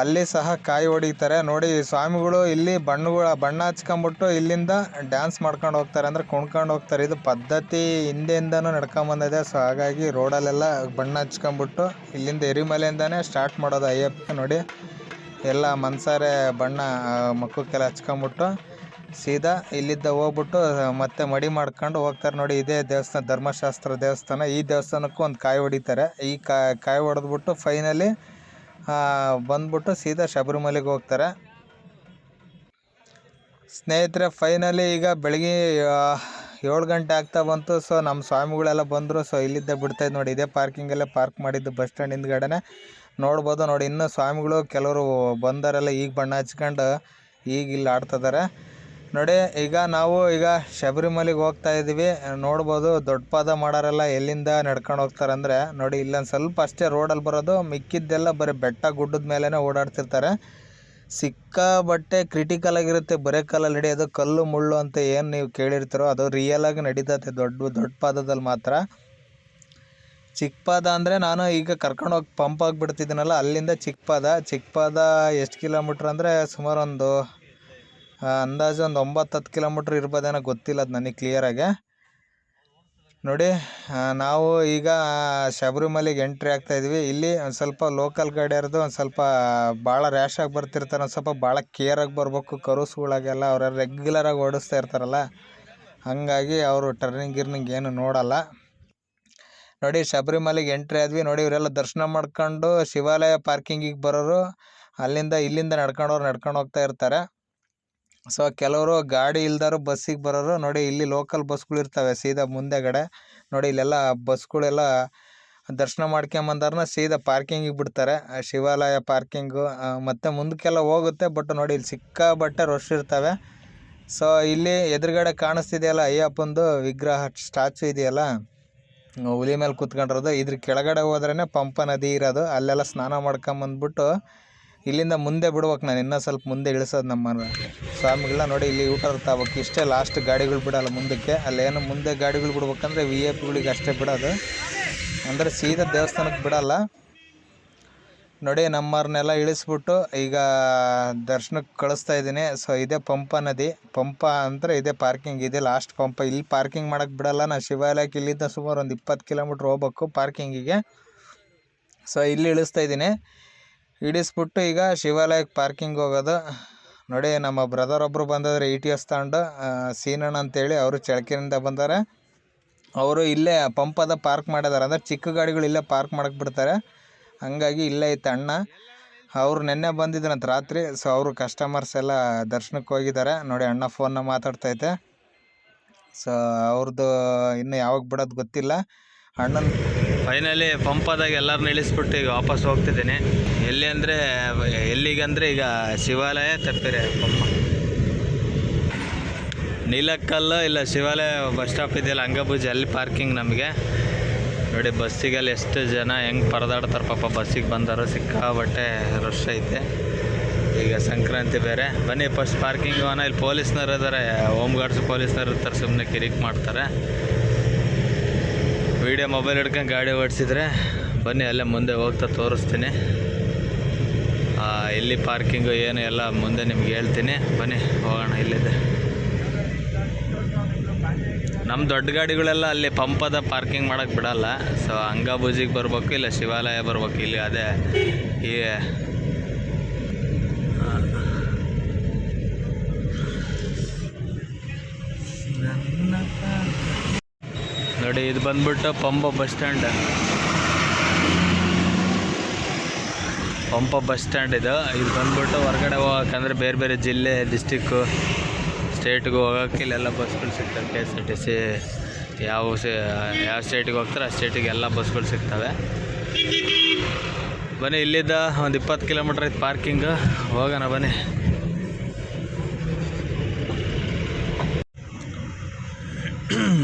ಅಲ್ಲಿ ಸಹ ಕಾಯಿ ಹೊಡಿತಾರೆ. ನೋಡಿ, ಸ್ವಾಮಿಗಳು ಇಲ್ಲಿ ಬಣ್ಣಗಳ, ಬಣ್ಣ ಹಚ್ಕೊಂಬಿಟ್ಟು ಇಲ್ಲಿಂದ ಡ್ಯಾನ್ಸ್ ಮಾಡ್ಕೊಂಡು ಹೋಗ್ತಾರೆ. ಅಂದರೆ ಕುಣ್ಕೊಂಡು ಹೋಗ್ತಾರೆ. ಇದು ಪದ್ಧತಿ ಹಿಂದೆಯಿಂದನೂ ನಡ್ಕೊಂಬಂದಿದೆ ಸೊ ಹಾಗಾಗಿ ರೋಡಲ್ಲೆಲ್ಲ ಬಣ್ಣ ಹಚ್ಕೊಂಬಿಟ್ಟು ಇಲ್ಲಿಂದ ಎರಿಮಲೆಯಿಂದನೇ ಸ್ಟಾರ್ಟ್ ಮಾಡೋದು ಅಯ್ಯಪ್ಪ. ನೋಡಿ, ಎಲ್ಲ ಮನ್ಸಾರೆ ಬಣ್ಣ ಮಕ್ಕಕ್ಕೆಲ್ಲ ಹಚ್ಕೊಂಬಿಟ್ಟು ಸೀದಾ ಇಲ್ಲಿದ್ದ ಹೋಗ್ಬಿಟ್ಟು, ಮತ್ತೆ ಮಡಿ ಮಾಡ್ಕೊಂಡು ಹೋಗ್ತಾರೆ. ನೋಡಿ, ಇದೇ ದೇವಸ್ಥಾನ, ಧರ್ಮಶಾಸ್ತ್ರ ದೇವಸ್ಥಾನ. ಈ ದೇವಸ್ಥಾನಕ್ಕೂ ಒಂದು ಕಾಯಿ ಹೊಡಿತಾರೆ. ಈ ಕಾಯಿ ಹೊಡೆದ್ಬಿಟ್ಟು ಫೈನಲಿ ಬಂದ್ಬಿಟ್ಟು ಸೀದಾ ಶಬರಿಮಲೆಗೆ ಹೋಗ್ತಾರೆ. ಸ್ನೇಹಿತರೆ ಫೈನಲಿ ಈಗ ಬೆಳಗ್ಗೆ ಏಳು ಗಂಟೆ ಆಗ್ತಾ ಬಂತು. ಸೊ ನಮ್ಮ ಸ್ವಾಮಿಗಳೆಲ್ಲ ಬಂದರು. ಸೊ ಇಲ್ಲಿದ್ದ ಬಿಡ್ತಾಯಿದ್ದು ನೋಡಿ, ಇದೇ ಪಾರ್ಕಿಂಗಲ್ಲೇ ಪಾರ್ಕ್ ಮಾಡಿದ್ದು ಬಸ್ ಸ್ಟ್ಯಾಂಡ್ ಹಿಂದ್ಗಡೆನೆ. ನೋಡ್ಬೋದು ನೋಡಿ, ಇನ್ನೂ ಸ್ವಾಮಿಗಳು ಕೆಲವರು ಬಂದವರೆಲ್ಲ ಈಗ ಬಣ್ಣ ಹಚ್ಕೊಂಡು, ಈಗ ಇಲ್ಲಿ ಆಡ್ತಿದ್ದಾರೆ ನೋಡಿ, ಈಗ ನಾವು ಈಗ ಶಬರಿಮಲೆಗೆ ಹೋಗ್ತಾ ಇದ್ದೀವಿ ನೋಡ್ಬೋದು ದೊಡ್ಡ ಪಾದ ಮಾಡೋರೆಲ್ಲ ಎಲ್ಲಿಂದ ನಡ್ಕೊಂಡು ಹೋಗ್ತಾರೆ ಅಂದರೆ, ನೋಡಿ, ಇಲ್ಲೊಂದು ಸ್ವಲ್ಪ ಅಷ್ಟೇ ರೋಡಲ್ಲಿ ಬರೋದು. ಮಿಕ್ಕಿದ್ದೆಲ್ಲ ಬರೀ ಬೆಟ್ಟ ಗುಡ್ಡದ ಮೇಲೇ ಓಡಾಡ್ತಿರ್ತಾರೆ. ಸಿಕ್ಕಾಬಟ್ಟೆ ಕ್ರಿಟಿಕಲ್ ಆಗಿರುತ್ತೆ. ಬರೇ ಕಾಲಲ್ಲಿ ಹಿಡಿಯೋದು ಕಲ್ಲು ಮುಳ್ಳು ಅಂತ ಏನು ನೀವು ಕೇಳಿರ್ತೀರೋ, ಅದು ರಿಯಲ್ ಆಗಿ ನಡೀತೈತೆ ದೊಡ್ಡ ದೊಡ್ಡ ಪಾದದಲ್ಲಿ ಮಾತ್ರ. ಚಿಕ್ಕ ಪಾದ ಅಂದರೆ ನಾನು ಈಗ ಕರ್ಕೊಂಡು ಹೋಗಿ ಪಂಪ್ ಆಗಿಬಿಡ್ತಿದ್ದೀನಲ್ಲ, ಅಲ್ಲಿಂದ ಚಿಕ್ಕ ಪಾದ. ಎಷ್ಟು ಕಿಲೋಮೀಟ್ರ್ ಅಂದರೆ ಸುಮಾರು ಒಂದು ಅಂದಾಜು ಒಂದು ಒಂಬತ್ತು ಹತ್ತು ಕಿಲೋಮೀಟ್ರ್ ಇರ್ಬೋದೇನೋ ಗೊತ್ತಿಲ್ಲ ಅದು ನನಗೆ ಕ್ಲಿಯರಾಗಿ ನೋಡಿ ನಾವು ಈಗ ಶಬರಿಮಲೆಗೆ ಎಂಟ್ರಿ ಆಗ್ತಾ ಇದೀವಿ. ಇಲ್ಲಿ ಒಂದು ಸ್ವಲ್ಪ ಲೋಕಲ್ ಗಾಡಿಯರ್ದು ಒಂದು ಸ್ವಲ್ಪ ಭಾಳ ರ್ಯಾಶಾಗಿ ಬರ್ತಿರ್ತಾರೆ, ಒಂದು ಸ್ವಲ್ಪ ಭಾಳ ಕೇರಾಗಿ ಬರಬೇಕು, ಕರುಸುಗಳಾಗೆಲ್ಲ ಅವ್ರು ರೆಗ್ಯುಲರಾಗಿ ಓಡಿಸ್ತಾ ಇರ್ತಾರಲ್ಲ, ಹಾಗಾಗಿ ಅವರು ಟರ್ನಿಂಗ್ ಗಿರ್ನಿಂಗ್ ಏನು ನೋಡಲ್ಲ. ನೋಡಿ ಶಬರಿಮಲೆಗೆ ಎಂಟ್ರಿ ಆದ್ವಿ. ನೋಡಿ, ಇವರೆಲ್ಲ ದರ್ಶನ ಮಾಡ್ಕೊಂಡು ಶಿವಾಲಯ ಪಾರ್ಕಿಂಗಿಗೆ ಬರೋರು, ಅಲ್ಲಿಂದ ಇಲ್ಲಿಂದ ನಡ್ಕೊಂಡವ್ರು ನಡ್ಕೊಂಡು ಹೋಗ್ತಾ ಇರ್ತಾರೆ. ಸೊ, ಕೆಲವರು ಗಾಡಿ ಇಲ್ದಾರು ಬಸ್ಸಿಗೆ ಬರೋರು, ನೋಡಿ ಇಲ್ಲಿ ಲೋಕಲ್ ಬಸ್ಗಳು ಇರ್ತವೆ ಸೀದಾ ಮುಂದೆಗಡೆ ನೋಡಿ ಇಲ್ಲೆಲ್ಲ ಬಸ್ಗಳೆಲ್ಲ ದರ್ಶನ ಮಾಡ್ಕೊಂಬಂದಾರನ್ನ ಸೀದಾ ಪಾರ್ಕಿಂಗಿಗೆ ಬಿಡ್ತಾರೆ. ಶಿವಾಲಯ ಪಾರ್ಕಿಂಗು ಮತ್ತು ಮುಂದಕ್ಕೆಲ್ಲ ಹೋಗುತ್ತೆ ಬಟ್ ನೋಡಿ ಇಲ್ಲಿ ಸಿಕ್ಕಾಬಟ್ಟೆ ರಶ್ ಇರ್ತವೆ. ಸೊ, ಇಲ್ಲಿ ಎದುರುಗಡೆ ಕಾಣಿಸ್ತಿದೆಯಲ್ಲ ಅಯ್ಯಪ್ಪಂದು ವಿಗ್ರಹ ಸ್ಟ್ಯಾಚು ಇದೆಯಲ್ಲ? ಹುಲಿ ಮೇಲೆ ಕೂತ್ಕೊಂಡಿರೋದು. ಇದ್ರ ಕೆಳಗಡೆ ಹೋದ್ರೇ ಪಂಪ ನದಿ ಇರೋದು. ಅಲ್ಲೆಲ್ಲ ಸ್ನಾನ ಮಾಡ್ಕೊಂಬಂದ್ಬಿಟ್ಟು ಇಲ್ಲಿಂದ ಮುಂದೆ ಬಿಡ್ಬೇಕು ನಾನು, ಇನ್ನೂ ಸ್ವಲ್ಪ ಮುಂದೆ ಇಳಿಸೋದು ನಮ್ಮ ಸ್ವಾಮಿಗಳನ್ನ ನೋಡಿ ಇಲ್ಲಿ ಊಟ ತಗೋಬೇಕು ಇಷ್ಟೇ ಲಾಸ್ಟ್ ಗಾಡಿಗಳು ಬಿಡಲ್ಲ ಮುಂದಕ್ಕೆ. ಅಲ್ಲೇನು ಮುಂದೆ ಗಾಡಿಗಳು ಬಿಡ್ಬೇಕಂದ್ರೆ ವಿ ಐ ಪಿಗಳಿಗೆ ಅಷ್ಟೇ ಬಿಡೋದು. ಅಂದರೆ ಸೀದಾ ದೇವಸ್ಥಾನಕ್ಕೆ ಬಿಡೋಲ್ಲ. ನೋಡಿ ನಮ್ಮವ್ರನ್ನೆಲ್ಲ ಇಳಿಸ್ಬಿಟ್ಟು ಈಗ ದರ್ಶನಕ್ಕೆ ಕಳಿಸ್ತಾ ಇದ್ದೀನಿ. ಸೊ ಇದೇ ಪಂಪ ನದಿ. ಪಂಪ ಅಂದರೆ ಇದೇ ಪಾರ್ಕಿಂಗ್ ಇದೆ ಲಾಸ್ಟ್ ಪಂಪ. ಇಲ್ಲಿ ಪಾರ್ಕಿಂಗ್ ಮಾಡೋಕ್ಕೆ ಬಿಡೋಲ್ಲ. ನಾನು ಶಿವಾಲಯಕ್ಕೆ ಇಲ್ಲಿಂದ ಸುಮಾರು ಒಂದು ಇಪ್ಪತ್ತು ಕಿಲೋಮೀಟ್ರ್ ಹೋಗ್ಬೇಕು ಪಾರ್ಕಿಂಗಿಗೆ ಸೊ ಇಲ್ಲಿ ಇಳಿಸ್ತಾ ಇದ್ದೀನಿ. ಇಳಿಸ್ಬಿಟ್ಟು ಈಗ ಶಿವಾಲಯಕ್ಕೆ ಪಾರ್ಕಿಂಗ್ ಹೋಗೋದು. ನೋಡಿ, ನಮ್ಮ ಬ್ರದರ್ ಒಬ್ಬರು ಬಂದಿದ್ರೆ ಇ ಟಿ ಎಸ್ ತಗೊಂಡು ಸೀನಣ್ಣ ಅಂತೇಳಿ ಅವರು ಚಳಕಿನಿಂದ ಬಂದಾರೆ. ಅವರು ಇಲ್ಲೇ ಪಂಪದ ಪಾರ್ಕ್ ಮಾಡಿದ್ದಾರೆ ಅಂದರೆ ಚಿಕ್ಕ ಗಾಡಿಗಳು ಇಲ್ಲೇ ಪಾರ್ಕ್ ಮಾಡಕ್ಕೆ ಬಿಡ್ತಾರೆ. ಹಂಗಾಗಿ ಇಲ್ಲೇ ಇತ್ತು ಅಣ್ಣ. ಅವರು ನೆನ್ನೆ ಬಂದಿದ್ರಂತ ರಾತ್ರಿ. ಸೊ ಅವರು ಕಸ್ಟಮರ್ಸ್ ಎಲ್ಲ ದರ್ಶನಕ್ಕೆ ಹೋಗಿದ್ದಾರೆ. ನೋಡಿ, ಅಣ್ಣ ಫೋನ್ನ ಮಾತಾಡ್ತೈತೆ ಸೊ ಅವ್ರದ್ದು ಇನ್ನು ಯಾವಾಗ ಬಿಡೋದು ಗೊತ್ತಿಲ್ಲ. ಅಣ್ಣನ ಫೈನಲಿ ಪಂಪದಾಗ ಎಲ್ಲರನ್ನ ಇಳಿಸ್ಬಿಟ್ಟು ಈಗ ವಾಪಸ್ ಹೋಗ್ತಿದ್ದೀನಿ. ಎಲ್ಲಿ ಅಂದರೆ, ಎಲ್ಲಿಗಂದರೆ ಈಗ ಶಿವಾಲಯ ತಪ್ಪಿರೆ ಪಂಪ ನೀಲಕ್ಕಲ್ಲು ಇಲ್ಲ ಶಿವಾಲಯ ಬಸ್ ಸ್ಟಾಪ್ ಇದೆಯಲ್ಲ, ಅಂಗಭುಜ, ಅಲ್ಲಿ ಪಾರ್ಕಿಂಗ್ ನಮಗೆ. ನೋಡಿ, ಬಸ್ಸಿಗೆಲ್ಲ ಎಷ್ಟು ಜನ ಹೆಂಗೆ ಪರದಾಡ್ತಾರೆ ಪಾಪ, ಬಸ್ಸಿಗೆ ಬಂದಾರೋ ಸಿಕ್ಕಾಬಟ್ಟೆ ರಶ್ ಐತೆ. ಈಗ ಸಂಕ್ರಾಂತಿ ಬೇರೆ. ಬನ್ನಿ ಫಸ್ಟ್ ಪಾರ್ಕಿಂಗ್ ಅವನ ಇಲ್ಲಿ ಪೊಲೀಸ್ನವ್ರು ಇದ್ದಾರೆ ಹೋಮ್ ಗಾರ್ಡ್ಸ್ ಪೊಲೀಸ್ನವ್ರು ಇರ್ತಾರೆ ಸುಮ್ಮನೆ ಕಿರಿಕ್ ಮಾಡ್ತಾರೆ. ವಿಡಿಯೋ ಮೊಬೈಲ್ ಹಿಡ್ಕೊಂಡು ಗಾಡಿ ಓಡಿಸಿದ್ರೆ ಬನ್ನಿ, ಅಲ್ಲೇ ಮುಂದೆ ಹೋಗ್ತಾ ತೋರಿಸ್ತೀನಿ. ಎಲ್ಲಿ ಪಾರ್ಕಿಂಗು ಏನು ಎಲ್ಲ ಮುಂದೆ ನಿಮ್ಗೆ ಹೇಳ್ತೀನಿ. ಬನ್ನಿ, ಹೋಗೋಣ ಇಲ್ಲಿದೆ. ನಮ್ಮ ದೊಡ್ಡ ಗಾಡಿಗಳೆಲ್ಲ ಅಲ್ಲಿ ಪಂಪದ ಪಾರ್ಕಿಂಗ್ ಮಾಡೋಕ್ಕೆ ಬಿಡಲ್ಲ. ಸೊ ಅಂಗಾಬುಜಿಗೆ ಬರ್ಬೇಕು, ಇಲ್ಲ ಶಿವಾಲಯ ಬರ್ಬೇಕು, ಇಲ್ಲಿ ಅದೇ. ಈ ನೋಡಿ, ಇದು ಬಂದ್ಬಿಟ್ಟು Pampa bus stand. Pampa bus stand ಇದು. ಇದು ಬಂದ್ಬಿಟ್ಟು ಹೊರಗಡೆ ಹೋಗಕ್ಕಂದ್ರೆ ಬೇರೆ ಬೇರೆ ಜಿಲ್ಲೆ ಡಿಸ್ಟಿಕ್ಕು ಸ್ಟೇಟ್ಗೆ ಹೋಗೋಕ್ಕೆ ಇಲ್ಲೆಲ್ಲ ಬಸ್ಗಳು ಸಿಗ್ತವೆ. K S R T C, ಯಾವ ಯಾವ ಸ್ಟೇಟಿಗೆ ಹೋಗ್ತಾರೆ ಆ ಸ್ಟೇಟಿಗೆ ಎಲ್ಲ ಬಸ್ಗಳು ಸಿಗ್ತವೆ. ಬನ್ನಿ, ಇಲ್ಲಿದ್ದ ಒಂದು ಇಪ್ಪತ್ತು ಕಿಲೋಮೀಟ್ರ್ ಐತೆ ಪಾರ್ಕಿಂಗು ಹೋಗೋಣ ಬನ್ನಿ.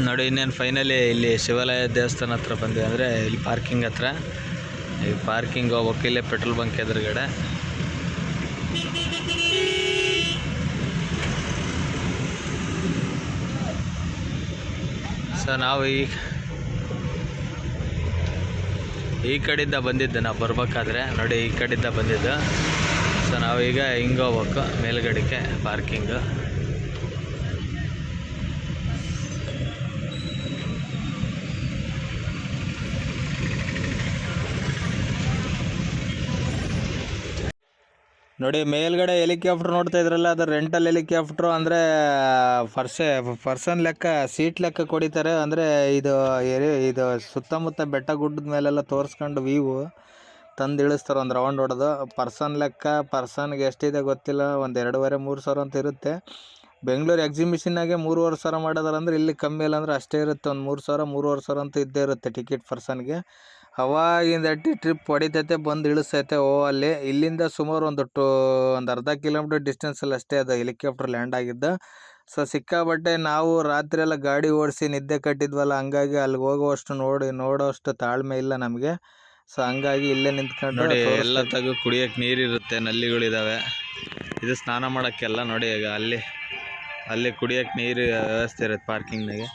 ನೋಡಿ, ಇನ್ನೇನು ಫೈನಲಿ ಇಲ್ಲಿ ಶಿವಾಲಯ ದೇವಸ್ಥಾನ ಹತ್ರ ಬಂದ್ವಿ ಅಂದರೆ ಇಲ್ಲಿ ಪಾರ್ಕಿಂಗ್ ಹತ್ರ. ಈ ಪಾರ್ಕಿಂಗ್ ಹೋಗ್ಬೇಕು, ಇಲ್ಲೇ ಪೆಟ್ರೋಲ್ ಬಂಕ್ ಎದುರುಗಡೆ. ಸೊ ನಾವು ಈ ಈ ಕಡೆಯಿಂದ ಬಂದಿದ್ದು ನಾವು ಬರ್ಬೇಕಾದ್ರೆ, ನೋಡಿ ಈ ಕಡೆಯಿಂದ ಬಂದಿದ್ದು. ಸೊ ನಾವೀಗ ಹಿಂಗೆ ಹೋಗ್ಬೇಕು, ಮೇಲ್ಗಡೆಗೆ ಪಾರ್ಕಿಂಗು. ನೋಡಿ, ಮೇಲ್ಗಡೆ ಹೆಲಿಕಾಪ್ಟರ್ ನೋಡ್ತಾ ಇದ್ರಲ್ಲ, ಅದು ರೆಂಟಲ್ ಹೆಲಿಕಾಪ್ಟ್ರು ಅಂದರೆ ಪರ್ಸೆ ಪರ್ಸನ್ ಲೆಕ್ಕ ಸೀಟ್ ಲೆಕ್ಕ ಕೊಡಿತಾರೆ. ಅಂದರೆ, ಇದು ಇದು ಸುತ್ತಮುತ್ತ ಬೆಟ್ಟ ಗುಡ್ಡದ ಮೇಲೆಲ್ಲ ತೋರಿಸ್ಕೊಂಡು ವೀವು ತಂದು ಇಳಿಸ್ತಾರೆ ಒಂದು ರೌಂಡ್ ಹೊಡೆದು. ಪರ್ಸನ್ ಲೆಕ್ಕ ಪರ್ಸನ್ಗೆ ಎಷ್ಟಿದೆ ಗೊತ್ತಿಲ್ಲ, ಒಂದು ಎರಡೂವರೆ, ಮೂರು ಸಾವಿರ ಅಂತ ಇರುತ್ತೆ. ಬೆಂಗಳೂರು ಎಕ್ಸಿಬಿಷನ್ನಾಗೆ ಮೂರುವರೆ ಸಾವಿರ ಮಾಡೋದಾರಂದ್ರೆ ಇಲ್ಲಿ ಕಮ್ಮಿ ಇಲ್ಲ ಅಂದ್ರೆ ಅಷ್ಟೇ ಇರುತ್ತೆ. ಒಂದು ಮೂರು ಸಾವಿರ, ಮೂರುವರೆ ಸಾವಿರ ಅಂತ ಇದ್ದೇ ಇರುತ್ತೆ ಟಿಕೆಟ್ ಪರ್ಸನ್ಗೆ ಅವಾಗಿಂದ ಟ್ರಿಪ್ ಹೊಡಿತೈತೆ ಬಂದು ಇಳಿಸ್ತೈತೆ ಓ ಅಲ್ಲಿ ಇಲ್ಲಿಂದ ಸುಮಾರು ಒಂದು ಟು ಒಂದು ಅರ್ಧ ಕಿಲೋಮೀಟ್ರ್ ಡಿಸ್ಟೆನ್ಸಲ್ಲಿ ಅಷ್ಟೇ ಅದು ಹೆಲಿಕಾಪ್ಟರ್ ಲ್ಯಾಂಡ್ ಆಗಿದ್ದು. ಸೊ ಸಿಕ್ಕಾಬಟ್ಟೆ ನಾವು ರಾತ್ರಿ ಎಲ್ಲ ಗಾಡಿ ಓಡಿಸಿ ನಿದ್ದೆ ಕಟ್ಟಿದ್ವಲ್ಲ ಹಂಗಾಗಿ ಅಲ್ಲಿಗೆ ಹೋಗುವಷ್ಟು ನೋಡಿ ನೋಡೋಷ್ಟು ತಾಳ್ಮೆ ಇಲ್ಲ ನಮಗೆ. ಸೊ ಹಂಗಾಗಿ ಇಲ್ಲೇ ನಿಂತ್ಕೊಂಡು ನೋಡಿ ಎಲ್ಲ ತಗು ಕುಡಿಯೋಕ್ಕೆ ನೀರಿರುತ್ತೆ ನಲ್ಲಿಗಳಿದ್ದಾವೆ ಇದು ಸ್ನಾನ ಮಾಡೋಕ್ಕೆಲ್ಲ ನೋಡಿ ಈಗ ಅಲ್ಲಿ ಅಲ್ಲಿ ಕುಡಿಯೋಕ್ಕೆ ನೀರು ವ್ಯವಸ್ಥೆ ಇರುತ್ತೆ ಪಾರ್ಕಿಂಗ್ನಾಗೆ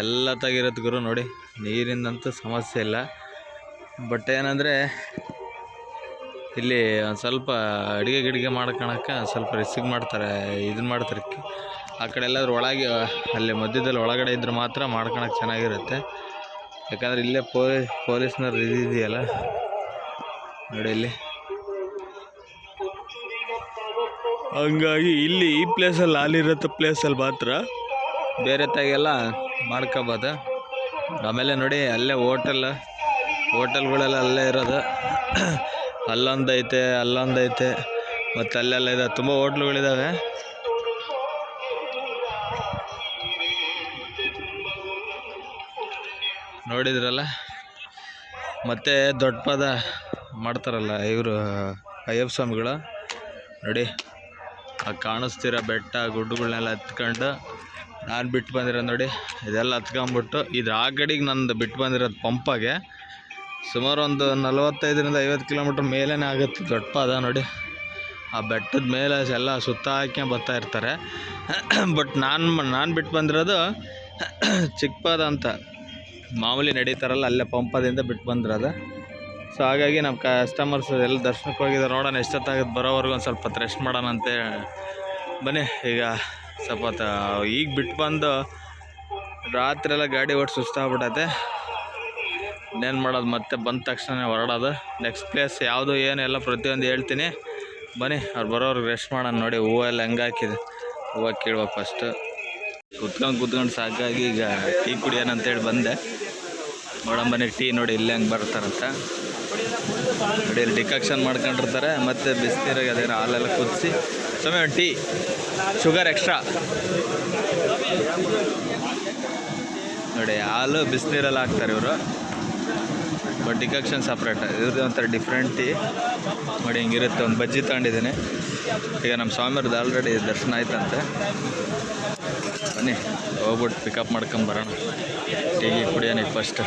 ಎಲ್ಲ ತೆಗಿರುತ್ತೆ ಗುರು ನೋಡಿ ನೀರಿಂದಂತೂ ಸಮಸ್ಯೆ ಇಲ್ಲ. ಬಟ್ ಏನಂದರೆ ಇಲ್ಲಿ ಒಂದು ಸ್ವಲ್ಪ ಅಡುಗೆ ಗಿಡಿಗೆ ಮಾಡ್ಕೊಳಕ್ಕೆ ಸ್ವಲ್ಪ ರಿಸ್ಕ್ ಮಾಡ್ತಾರೆ ಇದನ್ನ ಮಾಡ್ತಾರೆ ಆ ಕಡೆ ಎಲ್ಲಾದ್ರೂ ಒಳಗೆ, ಅಲ್ಲಿ ಮಧ್ಯದಲ್ಲಿ ಒಳಗಡೆ ಇದ್ರೆ ಮಾತ್ರ ಮಾಡ್ಕೊಳಕ್ಕೆ ಚೆನ್ನಾಗಿರುತ್ತೆ. ಯಾಕಂದರೆ ಇಲ್ಲೇ ಪೋಲಿ, ಪೊಲೀಸ್ನವ್ರು ಇದೆಯಲ್ಲ, ನೋಡಿ ಇಲ್ಲಿ. ಹಂಗಾಗಿ ಇಲ್ಲಿ ಈ ಪ್ಲೇಸಲ್ಲಿ ಅಲ್ಲಿರತ್ತೆ ಪ್ಲೇಸಲ್ಲಿ ಮಾತ್ರ ಬೇರೆ ತಾಗೆಲ್ಲ ಮಾಡ್ಕೋಬೋದು. ಆಮೇಲೆ ನೋಡಿ, ಅಲ್ಲೇ ಹೋಟೆಲ್ ಹೋಟೆಲ್ಗಳೆಲ್ಲ ಅಲ್ಲೇ ಇರೋದು. ಅಲ್ಲೊಂದೈತೆ ಅಲ್ಲೊಂದೈತೆ. ಮತ್ತು ಅಲ್ಲೆಲ್ಲ ಇದೆ. ತುಂಬ ಹೋಟ್ಲುಗಳಿದ್ದಾವೆ ನೋಡಿದ್ರಲ್ಲ? ಮತ್ತು ದೊಡ್ಡ ಪದ ಮಾಡ್ತಾರಲ್ಲ ಇವರು, ಅಯ್ಯಪ್ಪ ಸ್ವಾಮಿಗಳು. ನೋಡಿ, ಆ ಕಾಣಿಸ್ತಿರೋ ಬೆಟ್ಟ ಗುಡ್ಡಗಳನ್ನೆಲ್ಲ ಹತ್ಕೊಂಡು ನಾನು ಬಿಟ್ಟು ಬಂದಿರೋದು ನೋಡಿ, ಇದೆಲ್ಲ ಹತ್ಕೊಂಬಿಟ್ಟು ಇದು ಆ ಗಡಿಗೆ ನಂದು ಬಿಟ್ಟು ಬಂದಿರೋದು ಪಂಪಾಗೆ. ಸುಮಾರು ಒಂದು ನಲವತ್ತೈದರಿಂದ ಐವತ್ತು ಕಿಲೋಮೀಟ್ರ್ ಮೇಲೇ ಆಗುತ್ತೆ ದೊಡ್ಡ ಪಾದ ನೋಡಿ. ಆ ಬೆಟ್ಟದ ಮೇಲೆ ಎಲ್ಲ ಸುತ್ತ ಹಾಕ್ಯ ಬರ್ತಾ ಇರ್ತಾರೆ. ಬಟ್ ನಾನು ನಾನು ಬಿಟ್ಟು ಬಂದಿರೋದು ಚಿಕ್ಕ ಪದ ಅಂತ. ಮಾಮೂಲಿ ನಡೀತಾರಲ್ಲ, ಅಲ್ಲೇ ಪಂಪದಿಂದ ಬಿಟ್ಟು ಬಂದಿರೋದು. ಸೊ ಹಾಗಾಗಿ ನಮ್ಮ ಕಸ್ಟಮರ್ಸ್ ಎಲ್ಲ ದರ್ಶನಕ್ಕೆ ಹೋಗಿದ್ದಾರೆ. ನೋಡೋಣ ಎಷ್ಟೊತ್ತಾಗುತ್ತೆ, ಬರೋವರೆಗೂ ಒಂದು ಸ್ವಲ್ಪ ರೆಸ್ಟ್ ಮಾಡೋಣ ಅಂತ ಬನ್ನಿ, ಈಗ ಸ್ವಲ್ಪ ಈಗ ಬಿಟ್ಟು ಬಂದು ರಾತ್ರಿ ಎಲ್ಲ ಗಾಡಿ ಓಡಿಸಿ ಸುಸ್ತಾಗ್ಬಿಟ್ಟೈತೆ ಇನ್ನೇನು ಮಾಡೋದು? ಮತ್ತೆ ಬಂದ ತಕ್ಷಣ ಹೊರಡೋದು. ನೆಕ್ಸ್ಟ್ ಪ್ಲೇಸ್ ಯಾವುದು ಏನು ಎಲ್ಲ ಪ್ರತಿಯೊಂದು ಹೇಳ್ತೀನಿ. ಬನ್ನಿ, ಅವ್ರು ಬರೋರ್ಗೆ ರೆಸ್ಟ್ ಮಾಡೋಣ ನೋಡಿ. ಹೂವು ಎಲ್ಲ ಹೆಂಗೆ ಹಾಕಿದೆ? ಹೂವು ಕೀಳ್ಬೇಕು ಫಸ್ಟು ಕುತ್ಕೊಂಡು ಕುತ್ಕೊಂಡು ಸಾಕಾಗಿ ಈಗ ಟೀ ಕುಡಿಯೋಣ ಅಂತೇಳಿ ಬಂದೆ. ನೋಡೋಣ ಬನ್ನಿ, ಟೀ ನೋಡಿ ಇಲ್ಲೇ ಹೆಂಗೆ ಬರ್ತಾರಂತ. ನೋಡಿ ಡಿಕಾಕ್ಷನ್ ಮಾಡ್ಕೊಂಡಿರ್ತಾರೆ. ಮತ್ತು ಬಿಸಿನೀರಾಗ ಅದೇನೋ ಹಾಲೆಲ್ಲ ಕುದಿಸಿ. ಸಮಯ ಟೀ. ಶುಗರ್ ಎಕ್ಸ್ಟ್ರಾ ನೋಡಿ, ಹಾಲು, ಬಿಸಿನೀರಲ್ಲಿ ಹಾಕ್ತಾರೆ ಇವರು. ಬಟ್ ಡಿಕಕ್ಷನ್ ಸಪ್ರೇಟ್ ಇವ್ರದ್ದು ಒಂಥರ ಡಿಫ್ರೆಂಟ್ ಟೀ ನೋಡಿ ಹಿಂಗಿರುತ್ತೆ. ಒಂದು ಬಜ್ಜಿ ತಗೊಂಡಿದ್ದೀನಿ. ಈಗ ನಮ್ಮ ಸ್ವಾಮಿಯವ್ರದ್ದು ಆಲ್ರೆಡಿ ದರ್ಶನ ಆಯ್ತಂತೆ. ಬನ್ನಿ, ಹೋಗ್ಬಿಟ್ಟು ಪಿಕಪ್ ಮಾಡ್ಕೊಂಬರೋಣ ಟೀ ಕುಡಿಯೋಣ ಫಸ್ಟ್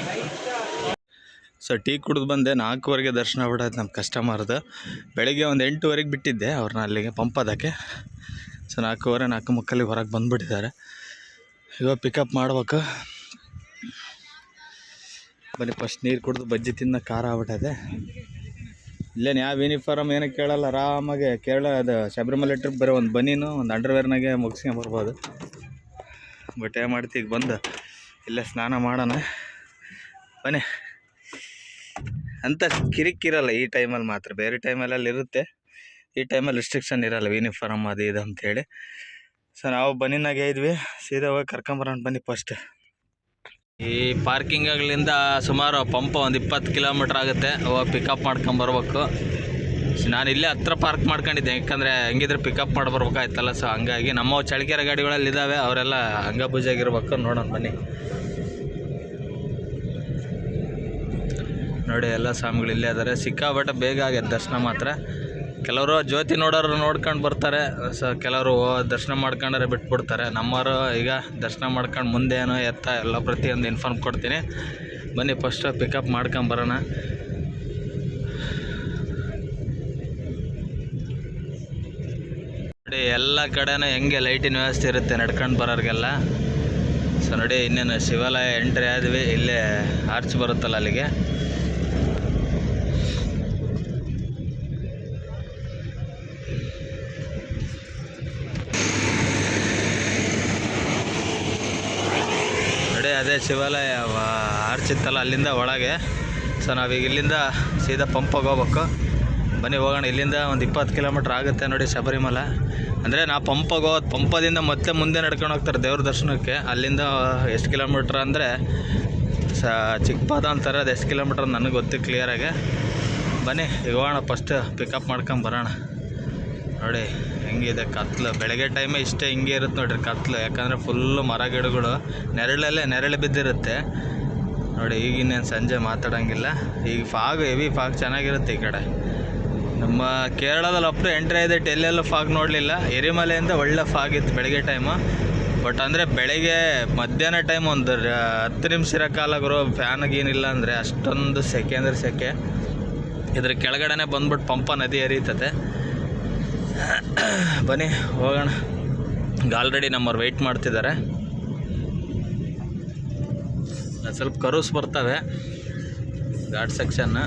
ಸೊ ಟೀ ಕುಡಿದು ಬಂದೆ. ನಾಲ್ಕುವರೆಗೆ ದರ್ಶನ ಬಿಡೋದು ನಮ್ಮ ಕಸ್ಟಮರ್ದು ಬೆಳಗ್ಗೆ ಒಂದು ಎಂಟುವರೆಗೆ ಬಿಟ್ಟಿದ್ದೆ. ಅವ್ರನ್ನ ಅಲ್ಲಿಗೆ ಪಂಪದಕ್ಕೆ ಸೊ ನಾಲ್ಕೂವರೆ, ನಾಲ್ಕು ಮಕ್ಕಳಿಗೆ ಹೊರಗೆ ಬಂದುಬಿಟ್ಟಿದ್ದಾರೆ. ಇವಾಗ ಪಿಕಪ್ ಮಾಡ್ಬೇಕು. ಬನ್ನಿ ಫಸ್ಟ್ ನೀರು ಕುಡಿದು ಬಜ್ಜಿ ತಿನ್ನ ಖಾರ ಆಗ್ಬಿಟ್ಟದೆ ಇಲ್ಲೇನು ಯಾವ ಯೂನಿಫಾರ್ಮ್ ಏನೂ ಕೇಳಲ್ಲ, ಆರಾಮಾಗೆ ಕೇರಳ ಅದು ಶಬರಿಮಲೆ ಟ್ರಿಪ್ ಬರೋ ಒಂದು ಬನೀನು ಒಂದು ಅಂಡರ್ವೇರ್ನಾಗೆ ಮುಗಿಸ್ಕೊಂಬರ್ಬೋದು ಬಟ್ ಏನು ಮಾಡ್ತಿ ಈಗ ಬಂದು, ಇಲ್ಲೇ ಸ್ನಾನ ಮಾಡೋಣ. ಬನ್ನಿ. ಅಂತ ಕಿರಿಕಿರಲ್ಲ, ಈ ಟೈಮಲ್ಲಿ ಮಾತ್ರ. ಬೇರೆ ಟೈಮಲ್ಲಿ ಇರುತ್ತೆ. ಈ ಟೈಮಲ್ಲಿ ರಿಸ್ಟ್ರಿಕ್ಷನ್ ಇರಲ್ಲ ಯೂನಿಫಾರ್ಮ್ ಅದು ಇದು ಅಂತೇಳಿ. ಸೊ ನಾವು ಬನ್ನಿನಾಗೆ ಇದ್ವಿ ಸೀದಾ ಹೋಗಿ ಕರ್ಕೊಂಬರೋಣ ಬನ್ನಿ ಫಸ್ಟ್ ಈ ಪಾರ್ಕಿಂಗ್ಗಳಿಂದ ಸುಮಾರು ಪಂಪ ಒಂದು ಇಪ್ಪತ್ತು ಕಿಲೋಮೀಟ್ರ್ ಆಗುತ್ತೆ. ಹೋಗಿ ಪಿಕಪ್ ಮಾಡ್ಕೊಂಬರ್ಬೇಕು ನಾನು ಇಲ್ಲೇ ಹತ್ರ ಪಾರ್ಕ್ ಮಾಡ್ಕೊಂಡಿದ್ದೆ. ಯಾಕಂದರೆ ಹೆಂಗಿದ್ರೆ ಪಿಕಪ್ ಮಾಡಿ ಬರ್ಬೇಕಾಯ್ತಲ್ಲ. ಸೊ ಹಂಗಾಗಿ ನಮ್ಮ ಚಳಿಕೆರೆ ಗಾಡಿಗಳಲ್ಲಿ ಇದ್ದಾವೆ ಅವರೆಲ್ಲ ಹಂಗಬುಜಾಗಿರ್ಬೇಕು ನೋಡೋಣ ಬನ್ನಿ. ನೋಡಿ, ಎಲ್ಲ ಸ್ವಾಮಿಗಳು ಇಲ್ಲೇ ಇದ್ದಾರೆ ಸಿಕ್ಕಾಬಟ್ಟೆ ಬೇಗ ಆಗೈತೆ ದರ್ಶನ ಮಾತ್ರ. ಕೆಲವರು ಜ್ಯೋತಿ ನೋಡೋರು ನೋಡ್ಕೊಂಡು ಬರ್ತಾರೆ, ಸೊ ಕೆಲವರು ದರ್ಶನ ಮಾಡ್ಕೊಂಡರೆ ಬಿಟ್ಬಿಡ್ತಾರೆ. ನಮ್ಮವರು ಈಗ ದರ್ಶನ ಮಾಡ್ಕೊಂಡು ಮುಂದೆ ಏನೋ ಎತ್ತ ಎಲ್ಲ ಪ್ರತಿಯೊಂದು ಇನ್ಫಾರ್ಮ್ ಕೊಡ್ತೀನಿ. ಬನ್ನಿ ಫಸ್ಟು ಪಿಕಪ್ ಮಾಡ್ಕೊಂಬರೋಣ ನೋಡಿ, ಎಲ್ಲ ಕಡೆನೂ ಹೆಂಗೆ ಲೈಟಿನ ವ್ಯವಸ್ಥೆ ಇರುತ್ತೆ ನಡ್ಕೊಂಡು ಬರೋರಿಗೆಲ್ಲ. ಸೊ ನೋಡಿ, ಇನ್ನೇನು ಶಿವಾಲಯ ಎಂಟ್ರಿ ಆದ್ವಿ, ಇಲ್ಲೇ ಆರ್ಚ್ ಬರುತ್ತಲ್ಲ ಅಲ್ಲಿಗೆ. ಅದೇ ಶಿವಾಲಯ ಆರ್ಚಿತ್ತಲ್ಲ ಅಲ್ಲಿಂದ ಒಳಗೆ. ಸೊ ನಾವೀಗ ಇಲ್ಲಿಂದ ಸೀದಾ ಪಂಪ್ ಹೋಗ್ಬೇಕು. ಬನ್ನಿ, ಹೋಗೋಣ. ಇಲ್ಲಿಂದ ಒಂದು ಇಪ್ಪತ್ತು ಕಿಲೋಮೀಟ್ರ್ ಆಗುತ್ತೆ ನೋಡಿ ಶಬರಿಮಲ. ಅಂದರೆ ನಾ ಪಂಪಗೆ ಹೋದ ಪಂಪದಿಂದ ಮತ್ತೆ ಮುಂದೆ ನಡ್ಕೊಂಡು ಹೋಗ್ತಾರೆ ದೇವ್ರ ದರ್ಶನಕ್ಕೆ. ಅಲ್ಲಿಂದ ಎಷ್ಟು ಕಿಲೋಮೀಟ್ರ್ ಅಂದರೆ, ಸ, ಚಿಕ್ಕಪಾದ ಅಂತಾರೆ. ಅದು ಎಷ್ಟು ಕಿಲೋಮೀಟ್ರ್ ನನಗೆ ಗೊತ್ತು ಕ್ಲಿಯರಾಗಿ ಬನ್ನಿ, ಈಗ ಹೋಗೋಣ. ಫಸ್ಟ್ ಪಿಕಪ್ ಮಾಡ್ಕೊಂಡು ಬರೋಣ. ನೋಡಿ ಹೆಂಗಿದೆ ಕತ್ಲು. ಬೆಳಗ್ಗೆ ಟೈಮೇ ಇಷ್ಟೇ ಹಿಂಗೆ ಇರುತ್ತೆ ನೋಡಿರಿ ಕತ್ಲು. ಯಾಕಂದರೆ ಫುಲ್ಲು ಮರ ಗಿಡಗಳು, ನೆರಳಲ್ಲೇ ನೆರಳು ಬಿದ್ದಿರುತ್ತೆ. ನೋಡಿ ಈಗಿನೇನು ಸಂಜೆ ಮಾತಾಡೋಂಗಿಲ್ಲ. ಈಗ ಫಾಗ್ ಹೆವಿ ಫಾಗ್ ಚೆನ್ನಾಗಿರುತ್ತೆ ಈ ಕಡೆ. ನಮ್ಮ ಕೇರಳದಲ್ಲಿ ಅಪ್ಟು ಎಂಟ್ರಿ ಇದೆ ಎಲ್ಲೆಲ್ಲೂ ಫಾಗ್ ನೋಡಲಿಲ್ಲ. ಎರಿಮಲೆಯಿಂದ ಒಳ್ಳೆ ಫಾಗ್ ಇತ್ತು ಬೆಳಗ್ಗೆ ಟೈಮು ಬಟ್ ಅಂದರೆ ಬೆಳಗ್ಗೆ ಮಧ್ಯಾಹ್ನ ಟೈಮ್ ಒಂದು ಹತ್ತು ನಿಮಿಷ ಇರೋ ಕಾಲ ಗುರು ಫ್ಯಾನ್ ಗೀನಿಲ್ಲ ಅಂದರೆ ಅಷ್ಟೊಂದು ಸೆಕೆ ಅಂದರೆ ಸೆಕೆ. ಇದ್ರ ಕೆಳಗಡೆನೆ ಬಂದ್ಬಿಟ್ಟು ಪಂಪ ನದಿ ಹರಿತತೆ ಬನ್ನಿ, ಹೋಗೋಣ. ಆಲ್ರೆಡಿ ನಮ್ಮವ್ರು ವೆಯ್ಟ್ ಮಾಡ್ತಿದ್ದಾರೆ. ಸ್ವಲ್ಪ ಕರುಸ್ ಬರ್ತವೆ. ಘಾಟ್ ಸೆಕ್ಷನ್ನ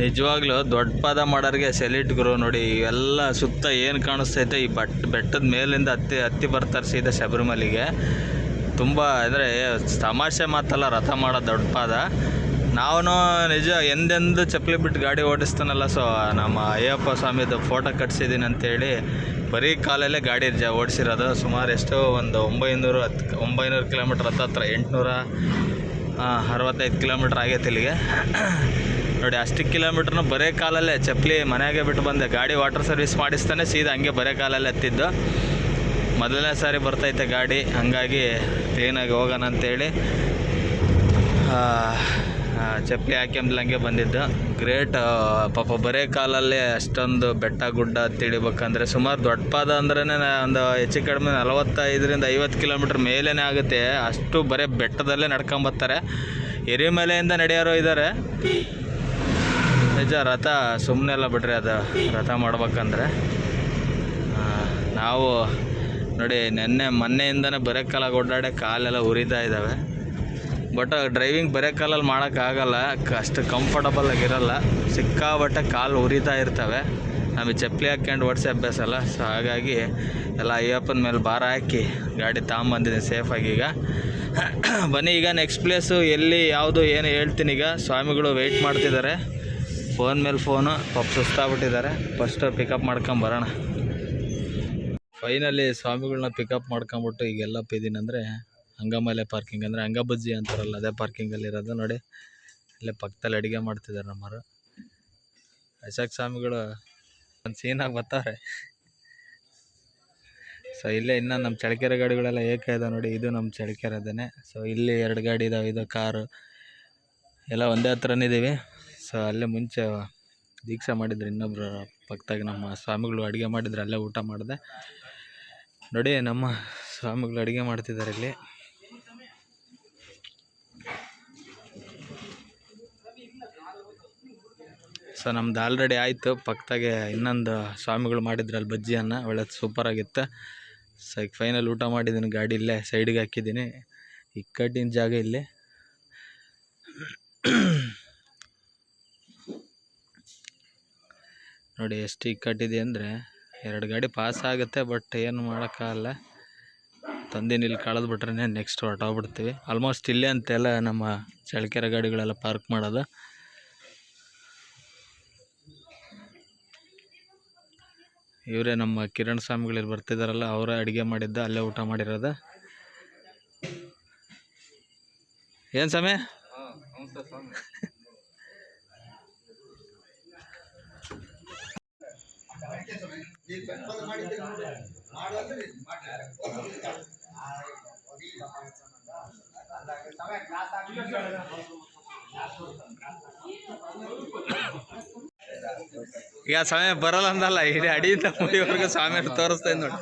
ನಿಜವಾಗ್ಲೂ ದೊಡ್ಡ ಪಾದ ಮಾಡೋರಿಗೆ ಸೆಲಿಟ್ ಗುರು ನೋಡಿ, ಇವೆಲ್ಲ ಸುತ್ತ ಏನು ಕಾಣಿಸ್ತೈತೆ, ಈ ಬಟ್, ಬೆಟ್ಟದ ಮೇಲಿಂದ ಹತ್ತಿ ಹತ್ತಿ ಬರ್ತಾರೆ ಸೀದಾ ಶಬರಿಮಲೆಗೆ. ತುಂಬ ಅಂದರೆ ತಮಾಷೆ ಮಾತಲ್ಲ, ರಥ ಮಾಡೋ ದೊಡ್ಡ ಪಾದ. ನಾವು ನಿಜ ಎಂದೆಂದು ಚಪ್ಪಲಿ ಬಿಟ್ಟು ಗಾಡಿ ಓಡಿಸ್ತಾನಲ್ಲ ಸೊ ನಮ್ಮ ಅಯ್ಯಪ್ಪ ಸ್ವಾಮಿದು ಫೋಟೋ ಕಟ್ಸಿದ್ದೀನಿ ಅಂತೇಳಿ ಬರೀ ಕಾಲಲ್ಲೇ ಗಾಡಿ ಜ ಓಡಿಸಿರೋದು. ಸುಮಾರು ಎಷ್ಟು ಒಂದು ಒಂಬೈನೂರು ಹತ್ತು ಒಂಬೈನೂರು ಕಿಲೋಮೀಟ್ರ್ ಹತ್ತತ್ರ ಎಂಟುನೂರ ಅರವತ್ತೈದು ಕಿಲೋಮೀಟ್ರ್ ಆಗೈತೆ ಇಲ್ಲಿಗೆ. ನೋಡಿ, ಅಷ್ಟು ಕಿಲೋಮೀಟ್ರ್ನು ಬರೇ ಕಾಲಲ್ಲೇ ಚಪ್ಪಲಿ ಮನೆಯಾಗೆ ಬಿಟ್ಟು ಬಂದೆ. ಗಾಡಿ ವಾಟರ್ ಸರ್ವಿಸ್ ಮಾಡಿಸ್ತಾನೆ, ಸೀದಾ ಹಂಗೆ ಬರೇ ಕಾಲಲ್ಲೇ ಹತ್ತಿದ್ದು. ಮೊದಲನೇ ಸಾರಿ ಬರ್ತೈತೆ ಗಾಡಿ, ಹಂಗಾಗಿ ಕ್ಲೀನಾಗಿ ಹೋಗೋಣ ಅಂತೇಳಿ ಚಪ್ಪಲಿ ಹಾಕ್ಯಂಬ್ಲ ಹಂಗೆ ಬಂದಿದ್ದು. ಗ್ರೇಟ್ ಪಾಪ ಬರೇ ಕಾಲಲ್ಲಿ ಅಷ್ಟೊಂದು ಬೆಟ್ಟ ಗುಡ್ಡ ತಿಳಿಬೇಕಂದ್ರೆ ಸುಮಾರು ದೊಡ್ಡ ಪಾದ ಅಂದ್ರೆ ಒಂದು ಹೆಚ್ಚು ಕಡಿಮೆ ನಲವತ್ತೈದರಿಂದ ಐವತ್ತು ಕಿಲೋಮೀಟ್ರ್ ಮೇಲೇ ಆಗುತ್ತೆ. ಅಷ್ಟು ಬರೀ ಬೆಟ್ಟದಲ್ಲೇ ನಡ್ಕೊಂಬರ್ತಾರೆ ಎರಿಮಲೆಯಿಂದ ನಡೆಯೋರು ಇದ್ದಾರೆ ನಿಜ, ರಥ ಸುಮ್ಮನೆ ಎಲ್ಲ ಬಿಡ್ರಿ, ಅದು ರಥ ಮಾಡ್ಬೇಕಂದ್ರೆ. ನಾವು ನೋಡಿ, ನೆನ್ನೆ ಮೊನ್ನೆಯಿಂದನೇ ಬರೇ ಕಾಲಾಗ ಓಡಾಡೆ ಕಾಲೆಲ್ಲ ಉರಿತಾ ಇದ್ದಾವೆ. ಬಟ್ ಡ್ರೈವಿಂಗ್ ಬರೇ ಕಾಲಲ್ಲಿ ಮಾಡೋಕ್ಕಾಗಲ್ಲ ಅಷ್ಟು ಕಂಫರ್ಟಬಲ್ ಆಗಿರಲ್ಲ ಸಿಕ್ಕಾಬಟ್ಟೆ ಕಾಲು ಉರಿತಾ ಇರ್ತವೆ. ನಮಗೆ ಚಪ್ಪಲಿ ಹಾಕ್ಕೊಂಡು ಓಡಿಸಿ ಅಭ್ಯಾಸ ಅಲ್ಲ. ಸೊ ಹಾಗಾಗಿ ಎಲ್ಲ ಅಯ್ಯಪ್ಪನ ಮೇಲೆ ಭಾರ ಹಾಕಿ ಗಾಡಿ ತಗೊಂಬಂದಿದ್ದೀನಿ ಸೇಫಾಗಿ ಈಗ. ಬನ್ನಿ, ಈಗ ನೆಕ್ಸ್ಟ್ ಪ್ಲೇಸು ಎಲ್ಲಿ ಯಾವುದು ಏನು ಹೇಳ್ತೀನಿ ಈಗ. ಸ್ವಾಮಿಗಳು ವೆಯ್ಟ್ ಮಾಡ್ತಿದ್ದಾರೆ. ಫೋನ್ ಮೇಲೆ ಫೋನು ಪಾಪ ಸುಸ್ತಾಗ್ಬಿಟ್ಟಿದ್ದಾರೆ. ಫಸ್ಟು ಪಿಕಪ್ ಮಾಡ್ಕೊಂಬರೋಣ ಫೈನಲಿ ಸ್ವಾಮಿಗಳನ್ನ ಪಿಕಪ್ ಮಾಡ್ಕೊಂಬಿಟ್ಟು ಈಗೆಲ್ಲಪ್ಪ ಅಂದರೆ ಹಂಗಮಲೆ ಪಾರ್ಕಿಂಗ್ ಅಂದರೆ ಹಂಗಬಜ್ಜಿ ಅಂತಾರಲ್ಲ, ಅದೇ ಪಾರ್ಕಿಂಗಲ್ಲಿ ಇರೋದು. ನೋಡಿ, ಇಲ್ಲೇ ಪಕ್ಕದಲ್ಲಿ ಅಡುಗೆ ಮಾಡ್ತಿದ್ದಾರೆ ನಮ್ಮರು ಅಶಾಕ್ ಸ್ವಾಮಿಗಳು ಒಂದು ಸೀನಾಗಿ ಬರ್ತಾರೆ. ಸೊ ಇಲ್ಲೇ ಇನ್ನು ನಮ್ಮ ಚಳಕೆರೆ ಗಾಡಿಗಳೆಲ್ಲ ಏಕ ಇದೆ ನೋಡಿ, ಇದು ನಮ್ಮ ಅದೇನೆ ಸೊ ಇಲ್ಲಿ ಎರಡು ಗಾಡಿ ಇದಾವೆ, ಇದು ಕಾರು. ಎಲ್ಲ ಒಂದೇ ಹತ್ರನೇ ಇದ್ದೀವಿ ಸೊ ಅಲ್ಲೇ ಮುಂಚೆ ದೀಕ್ಷೆ ಮಾಡಿದ್ರು ಇನ್ನೊಬ್ಬರು ಪಕ್ಕದಾಗ ನಮ್ಮ ಸ್ವಾಮಿಗಳು ಅಡುಗೆ ಮಾಡಿದ್ರು, ಅಲ್ಲೇ ಊಟ ಮಾಡಿದೆ. ನೋಡಿ, ನಮ್ಮ ಸ್ವಾಮಿಗಳು ಅಡುಗೆ ಮಾಡ್ತಿದ್ದಾರೆ ಇಲ್ಲಿ. ಸೊ ನಮ್ದು ಆಲ್ರೆಡಿ ಆಯಿತು. ಪಕ್ಕದಾಗೆ ಇನ್ನೊಂದು ಸ್ವಾಮಿಗಳು ಮಾಡಿದ್ರಲ್ಲಿ ಬಜ್ಜಿಯನ್ನು. ಒಳ್ಳೆ ಸೂಪರಾಗಿತ್ತು ಸೊ ಈಗ ಫೈನಲ್ ಊಟ ಮಾಡಿದ್ದೀನಿ ಗಾಡಿ ಇಲ್ಲೇ ಸೈಡಿಗೆ ಹಾಕಿದ್ದೀನಿ ಇಕ್ಕಟ್ಟಿನ ಜಾಗ ಇಲ್ಲಿ. ನೋಡಿ ಎಷ್ಟು ಇಕ್ಕಟ್ಟಿದೆ ಅಂದರೆ ಎರಡು ಗಾಡಿ ಪಾಸ್ ಆಗುತ್ತೆ ಬಟ್ ಏನು ಮಾಡೋಕ್ಕಾಗಲ್ಲ. ತಂದಿನ ಇಲ್ಲಿ ಕಳೆದ್ಬಿಟ್ರೆ ನೆಕ್ಸ್ಟ್ ಹೊರಟೋಗ್ಬಿಡ್ತೀವಿ. ಆಲ್ಮೋಸ್ಟ್ ಇಲ್ಲೇ ಅಂತೆಲ್ಲ ನಮ್ಮ ಚಳ್ಳಕೆರೆ ಗಾಡಿಗಳೆಲ್ಲ ಪಾರ್ಕ್ ಮಾಡೋದು. ಇವರೇ ನಮ್ಮ ಕಿರಣ್ ಸ್ವಾಮಿಗಳು ಬರ್ತಿದ್ದಾರಲ್ಲ ಅವರೇ ಅಡುಗೆ ಮಾಡಿದ್ದ ಅಲ್ಲೇ ಊಟ ಮಾಡಿರೋದು. ಏನು ಸಮಯ ಈಗ ಸ್ವಾಮಿ ಬರಲ್ಲ ಅಂದಲ್ಲ, ಇಡೀ ಅಡಿಯಿಂದ ಮುಡಿವರೆಗೂ ಸ್ವಾಮಿ ತೋರಿಸ್ತಾ ನೋಡಿ.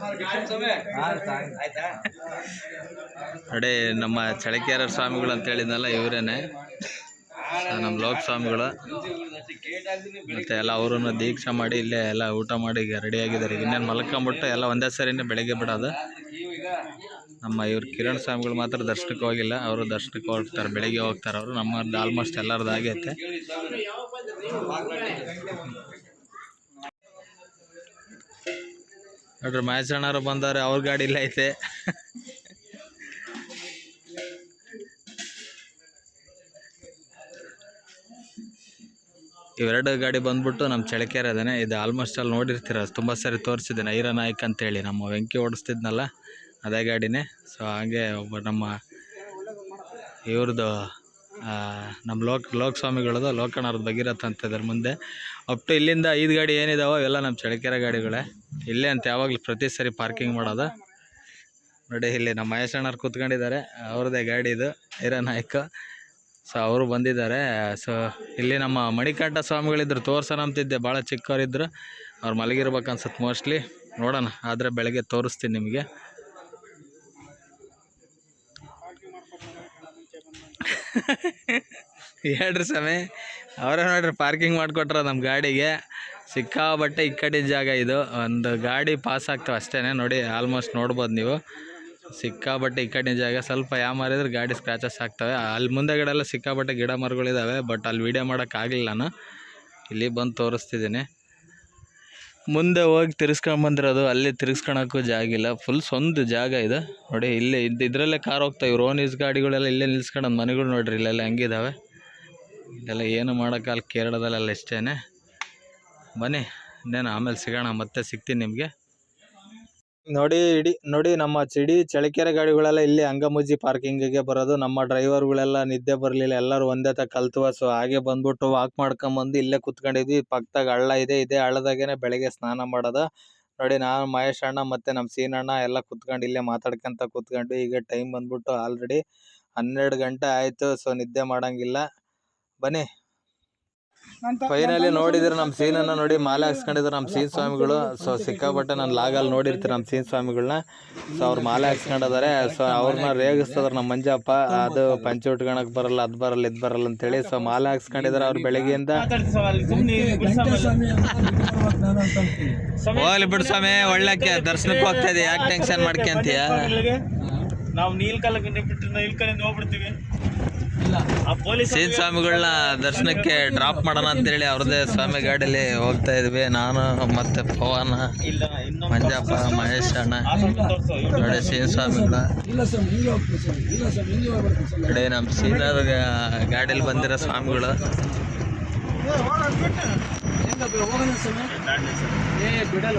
ನೋಡಿ ನಮ್ಮ ಚಳಕೇರ ಸ್ವಾಮಿಗಳು ಅಂತ ಹೇಳಿದ್ನಲ್ಲ, ಇವರೇನೆ. ನಮ್ಮ ಲೋಕ ಸ್ವಾಮಿಗಳು. ಮತ್ತೆ ಎಲ್ಲ ಅವರನ್ನು ದೀಕ್ಷೆ ಮಾಡಿ ಇಲ್ಲೇ ಎಲ್ಲ ಊಟ ಮಾಡಿ ಈಗ ರೆಡಿ ಆಗಿದ್ದಾರೆ. ಇನ್ನೇನು ಮಲ್ಕೊಂಬಿಟ್ಟು ಎಲ್ಲ ಒಂದೇ ಸರಿನೇ ಬೆಳಗ್ಗೆ ಬಿಡೋದು. ನಮ್ಮ ಇವ್ರು ಕಿರಣ್ ಸ್ವಾಮಿಗಳು ಮಾತ್ರ ದರ್ಶನಕ್ಕೆ ಹೋಗಿಲ್ಲ, ಅವರು ದರ್ಶನಕ್ಕೆ ಹೋಗ್ತಾರೆ, ಬೆಳಗ್ಗೆ ಹೋಗ್ತಾರೆ ಅವರು. ನಮ್ಮ ಆಲ್ಮೋಸ್ಟ್ ಎಲ್ಲರದ್ದು ಆಗೈತೆ. ನೋಡ್ರಿ ಮಹೇಶಣ್ಣವ್ರು ಬಂದವ್ರೆ, ಅವ್ರ ಗಾಡಿ ಇಲ್ಲ ಐತೆ. ಇವೆರಡು ಗಾಡಿ ಬಂದ್ಬಿಟ್ಟು ನಮ್ಮ ಚಳಕೆರೆ ಅದೇ ಇದು ಆಲ್ಮೋಸ್ಟ್ ಅಲ್ಲಿ ನೋಡಿರ್ತೀರ, ತುಂಬ ಸರಿ ತೋರಿಸಿದ್ದೇನೆ ಐರ ನಾಯ್ಕ್ ಅಂತೇಳಿ, ನಮ್ಮ ವೆಂಕಿ ಓಡಿಸ್ತಿದ್ನಲ್ಲ, ಅದೇ ಗಾಡಿನೇ. ಸೊ ಹಾಗೆ ಒಬ್ಬ ನಮ್ಮ ಇವ್ರದ್ದು ನಮ್ಮ ಲೋಕ್ ಲೋಕ ಸ್ವಾಮಿಗಳದು ಲೋಕಣ್ಣವ್ರದ್ದು ಭಗೀರಥ ಅಂತ ಇದ್ದಾರೆ ಮುಂದೆ. ಅಪ್ ಟು ಇಲ್ಲಿಂದ ಐದು ಗಾಡಿ ಏನಿದಾವೆ ಎಲ್ಲ ನಮ್ಮ ಚಳಕೆರೆ ಗಾಡಿಗಳೇ. ಇಲ್ಲೇ ಅಂತ ಯಾವಾಗಲೂ ಪ್ರತಿ ಸರಿ ಪಾರ್ಕಿಂಗ್ ಮಾಡೋದು. ನೋಡಿ, ಇಲ್ಲಿ ನಮ್ಮ ಮಹೇಶಣ್ಣವ್ರು ಕೂತ್ಕೊಂಡಿದ್ದಾರೆ. ಅವ್ರದ್ದೇ ಗಾಡಿ ಇದು ಹಿರನಾಯ್ಕ ನಾಯ್ಕ ಸೊ ಅವರು ಬಂದಿದ್ದಾರೆ. ಸೊ ಇಲ್ಲಿ ನಮ್ಮ ಮಣಿಕಂಠ ಸ್ವಾಮಿಗಳಿದ್ರು, ತೋರ್ಸೋಣ ಅಂತಿದ್ದೆ. ಭಾಳ ಚಿಕ್ಕವರಿದ್ರು. ಅವ್ರು ಮಲಗಿರ್ಬೇಕು ಅನ್ಸುತ್ತೆ ಮೋಸ್ಟ್ಲಿ ನೋಡೋಣ, ಆದರೆ ಬೆಳಗ್ಗೆ ತೋರಿಸ್ತೀನಿ ನಿಮಗೆ. ಹೇಳ್ರಿ ಸ್ವಾಮಿ. ಅವರೇ ನೋಡ್ರಿ ಪಾರ್ಕಿಂಗ್ ಮಾಡಿಕೊಟ್ರ ನಮ್ಮ ಗಾಡಿಗೆ. ಸಿಕ್ಕಾಬಟ್ಟೆ ಈ ಜಾಗ ಇದು. ಒಂದು ಗಾಡಿ ಪಾಸ್ ಆಗ್ತವೆ ಅಷ್ಟೇ ನೋಡಿ ಆಲ್ಮೋಸ್ಟ್ ನೋಡ್ಬೋದು ನೀವು. ಸಿಕ್ಕಾಬಟ್ಟೆ ಈ ಜಾಗ. ಸ್ವಲ್ಪ ಯಾವ ಮಾರಿದ್ರೆ ಗಾಡಿ ಸ್ಕ್ರಾಚಸ್ ಆಗ್ತವೆ. ಅಲ್ಲಿ ಮುಂದೆಗಡೆ ಎಲ್ಲ ಸಿಕ್ಕಾಬಟ್ಟೆ ಗಿಡ ಮರಗಳಿದ್ದಾವೆ ಬಟ್ ಅಲ್ಲಿ ವೀಡಿಯೋ ಮಾಡೋಕ್ಕಾಗಲಿಲ್ಲ ನಾನು. ಇಲ್ಲಿ ಬಂದು ತೋರಿಸ್ತಿದ್ದೀನಿ. ಮುಂದೆ ಹೋಗಿ ತಿರ್ಸ್ಕೊಂಡು ಬಂದಿರೋದು ಅಲ್ಲಿ ತಿರ್ಸ್ಕೊಳಕ್ಕೂ ಜಾಗ ಇಲ್ಲ. ಫುಲ್ ಸ್ವಂತ ಜಾಗ ಇದು. ನೋಡಿ ಇಲ್ಲೇ ಇದ್ದು ಇದರಲ್ಲೇ ಕಾರ್ ಹೋಗ್ತಾವೆ ಇಸ್ ಗಾಡಿಗಳೆಲ್ಲ ಇಲ್ಲೇ ನಿಲ್ಸ್ಕೊಂಡು ಮನೆಗಳು ನೋಡ್ರಿ, ಇಲ್ಲೆಲ್ಲ ಹಂಗಿದಾವೆ. ಇದೆಲ್ಲ ಏನು ಮಾಡೋಕ್ಕಲ್ಲ ಕೇರಳದಲ್ಲೆಲ್ಲ ಇಷ್ಟೇ ಬನ್ನಿ, ಇನ್ನೇನು ಆಮೇಲೆ ಸಿಗೋಣ, ಮತ್ತೆ ಸಿಗ್ತೀನಿ ನಿಮಗೆ. ನೋಡಿ, ಇಡಿ, ನೋಡಿ ನಮ್ಮ ಚಿಡಿ ಚಳಕೆರೆ ಗಾಡಿಗಳೆಲ್ಲ ಇಲ್ಲಿ ಅಂಗಮುಜಿ ಪಾರ್ಕಿಂಗಿಗೆ ಬರೋದು. ನಮ್ಮ ಡ್ರೈವರ್ಗಳೆಲ್ಲ ನಿದ್ದೆ ಬರಲಿಲ್ಲ. ಎಲ್ಲರೂ ಒಂದೇ ತ ಕಲ್ತುವ. ಸೊ ಹಾಗೆ ಬಂದ್ಬಿಟ್ಟು ವಾಕ್ ಮಾಡ್ಕೊಂಬಂದು ಇಲ್ಲೇ ಕುತ್ಕೊಂಡಿದ್ವಿ. ಪಕ್ಕದಾಗ ಹಳ್ಳ ಇದೆ. ಇದೇ ಹಳ್ಳದಾಗೇನೆ ಬೆಳಗ್ಗೆ ಸ್ನಾನ ಮಾಡೋದು. ನೋಡಿ, ನಾನು, ಮಹೇಶ್ ಅಣ್ಣ ಮತ್ತು ನಮ್ಮ ಸೀನಣ್ಣ ಎಲ್ಲ ಕುತ್ಕೊಂಡು ಇಲ್ಲೇ ಮಾತಾಡ್ಕೊಂತ ಕುತ್ಕೊಂಡು ಈಗ ಟೈಮ್ ಬಂದ್ಬಿಟ್ಟು ಆಲ್ರೆಡಿ ಹನ್ನೆರಡು ಗಂಟೆ ಆಯಿತು. ಸೊ ನಿದ್ದೆ ಮಾಡೋಂಗಿಲ್ಲ. ಬನ್ನಿ. ಫೈನಲಿ ನೋಡಿದ್ರೆ ನಮ್ಮ ಸೀನನ್ನು ನೋಡಿ ಮಾಲೆ ಹಾಕ್ಸ್ಕೊಂಡಿದ್ರು ನಮ್ಮ ಸೀನ್ ಸ್ವಾಮಿಗಳು. ಸೊ ಸಿಕ್ಕಾಪಟ್ಟೆ ನಾನು ಲಾಗಲ್ಲಿ ನೋಡಿರ್ತೀನಿ ನಮ್ಮ ಸೀನ್ ಸ್ವಾಮಿಗಳನ್ನ ಸೊ ಅವ್ರು ಮಾಲೆ ಹಾಕ್ಸ್ಕೊಂಡಿದ್ದಾರೆ ಸೊ ಅವ್ರನ್ನ ರೇಗಿಸ್ತದ್ರ ನಮ್ಮ ಮಂಜಪ್ಪ. ಅದು ಪಂಚೆ ಉಟ್ಕೊಳಕ್ ಬರಲ್ಲ ಅದು ಬರಲ್ಲ ಇದು ಬರಲ್ಲ ಅಂತೇಳಿ. ಸೊ ಮಾಲೆ ಹಾಕ್ಸ್ಕೊಂಡಿದ್ದಾರೆ ಅವ್ರು ಬೆಳಗ್ಗೆಯಿಂದ. ಹೋಗ್ಲಿ ಬಿಡು ಸ್ವಾಮಿ ಒಳ್ಳೆಕ್ಕೆ ದರ್ಶನಕ್ಕೆ ಹೋಗ್ತಾ ಇದೆ ಯಾಕೆ ಟೆನ್ಷನ್ ಮಾಡ್ಕೊಂತೀಯ? ನಾವು ನೀಲ್ಕಲ್ಲಕ್ಕೆ ಬಿಟ್ಟು ನೀಲ್ಕಲ್ಲಿಂದ ಹೋಗ್ಬಿಡ್ತೀವಿ ಸೀನ್ ಸ್ವಾಮಿಗಳನ್ನ ದರ್ಶನಕ್ಕೆ ಡ್ರಾಪ್ ಮಾಡೋಣ ಅಂತೇಳಿ ಅವ್ರದ್ದೇ ಸ್ವಾಮಿ ಗಾಡಿಯಲ್ಲಿ ಹೋಗ್ತಾ ಇದ್ವಿ. ನಾನು ಮತ್ತೆ ಪವನ ಇಲ್ಲ ಇನ್ನೊಂದು ಮಂಜಪ್ಪ ಮಹೇಶ್ ಅಣ್ಣ. ನೋಡಿ ಸೀನ್ ಸ್ವಾಮಿಗಳ ಕಡೆ ನಮ್ಮ ಸೀನಾದ ಗಾಡಿಯಲ್ಲಿ ಬಂದಿರೋ ಸ್ವಾಮಿಗಳು. ಬಿಡಲ್ಲ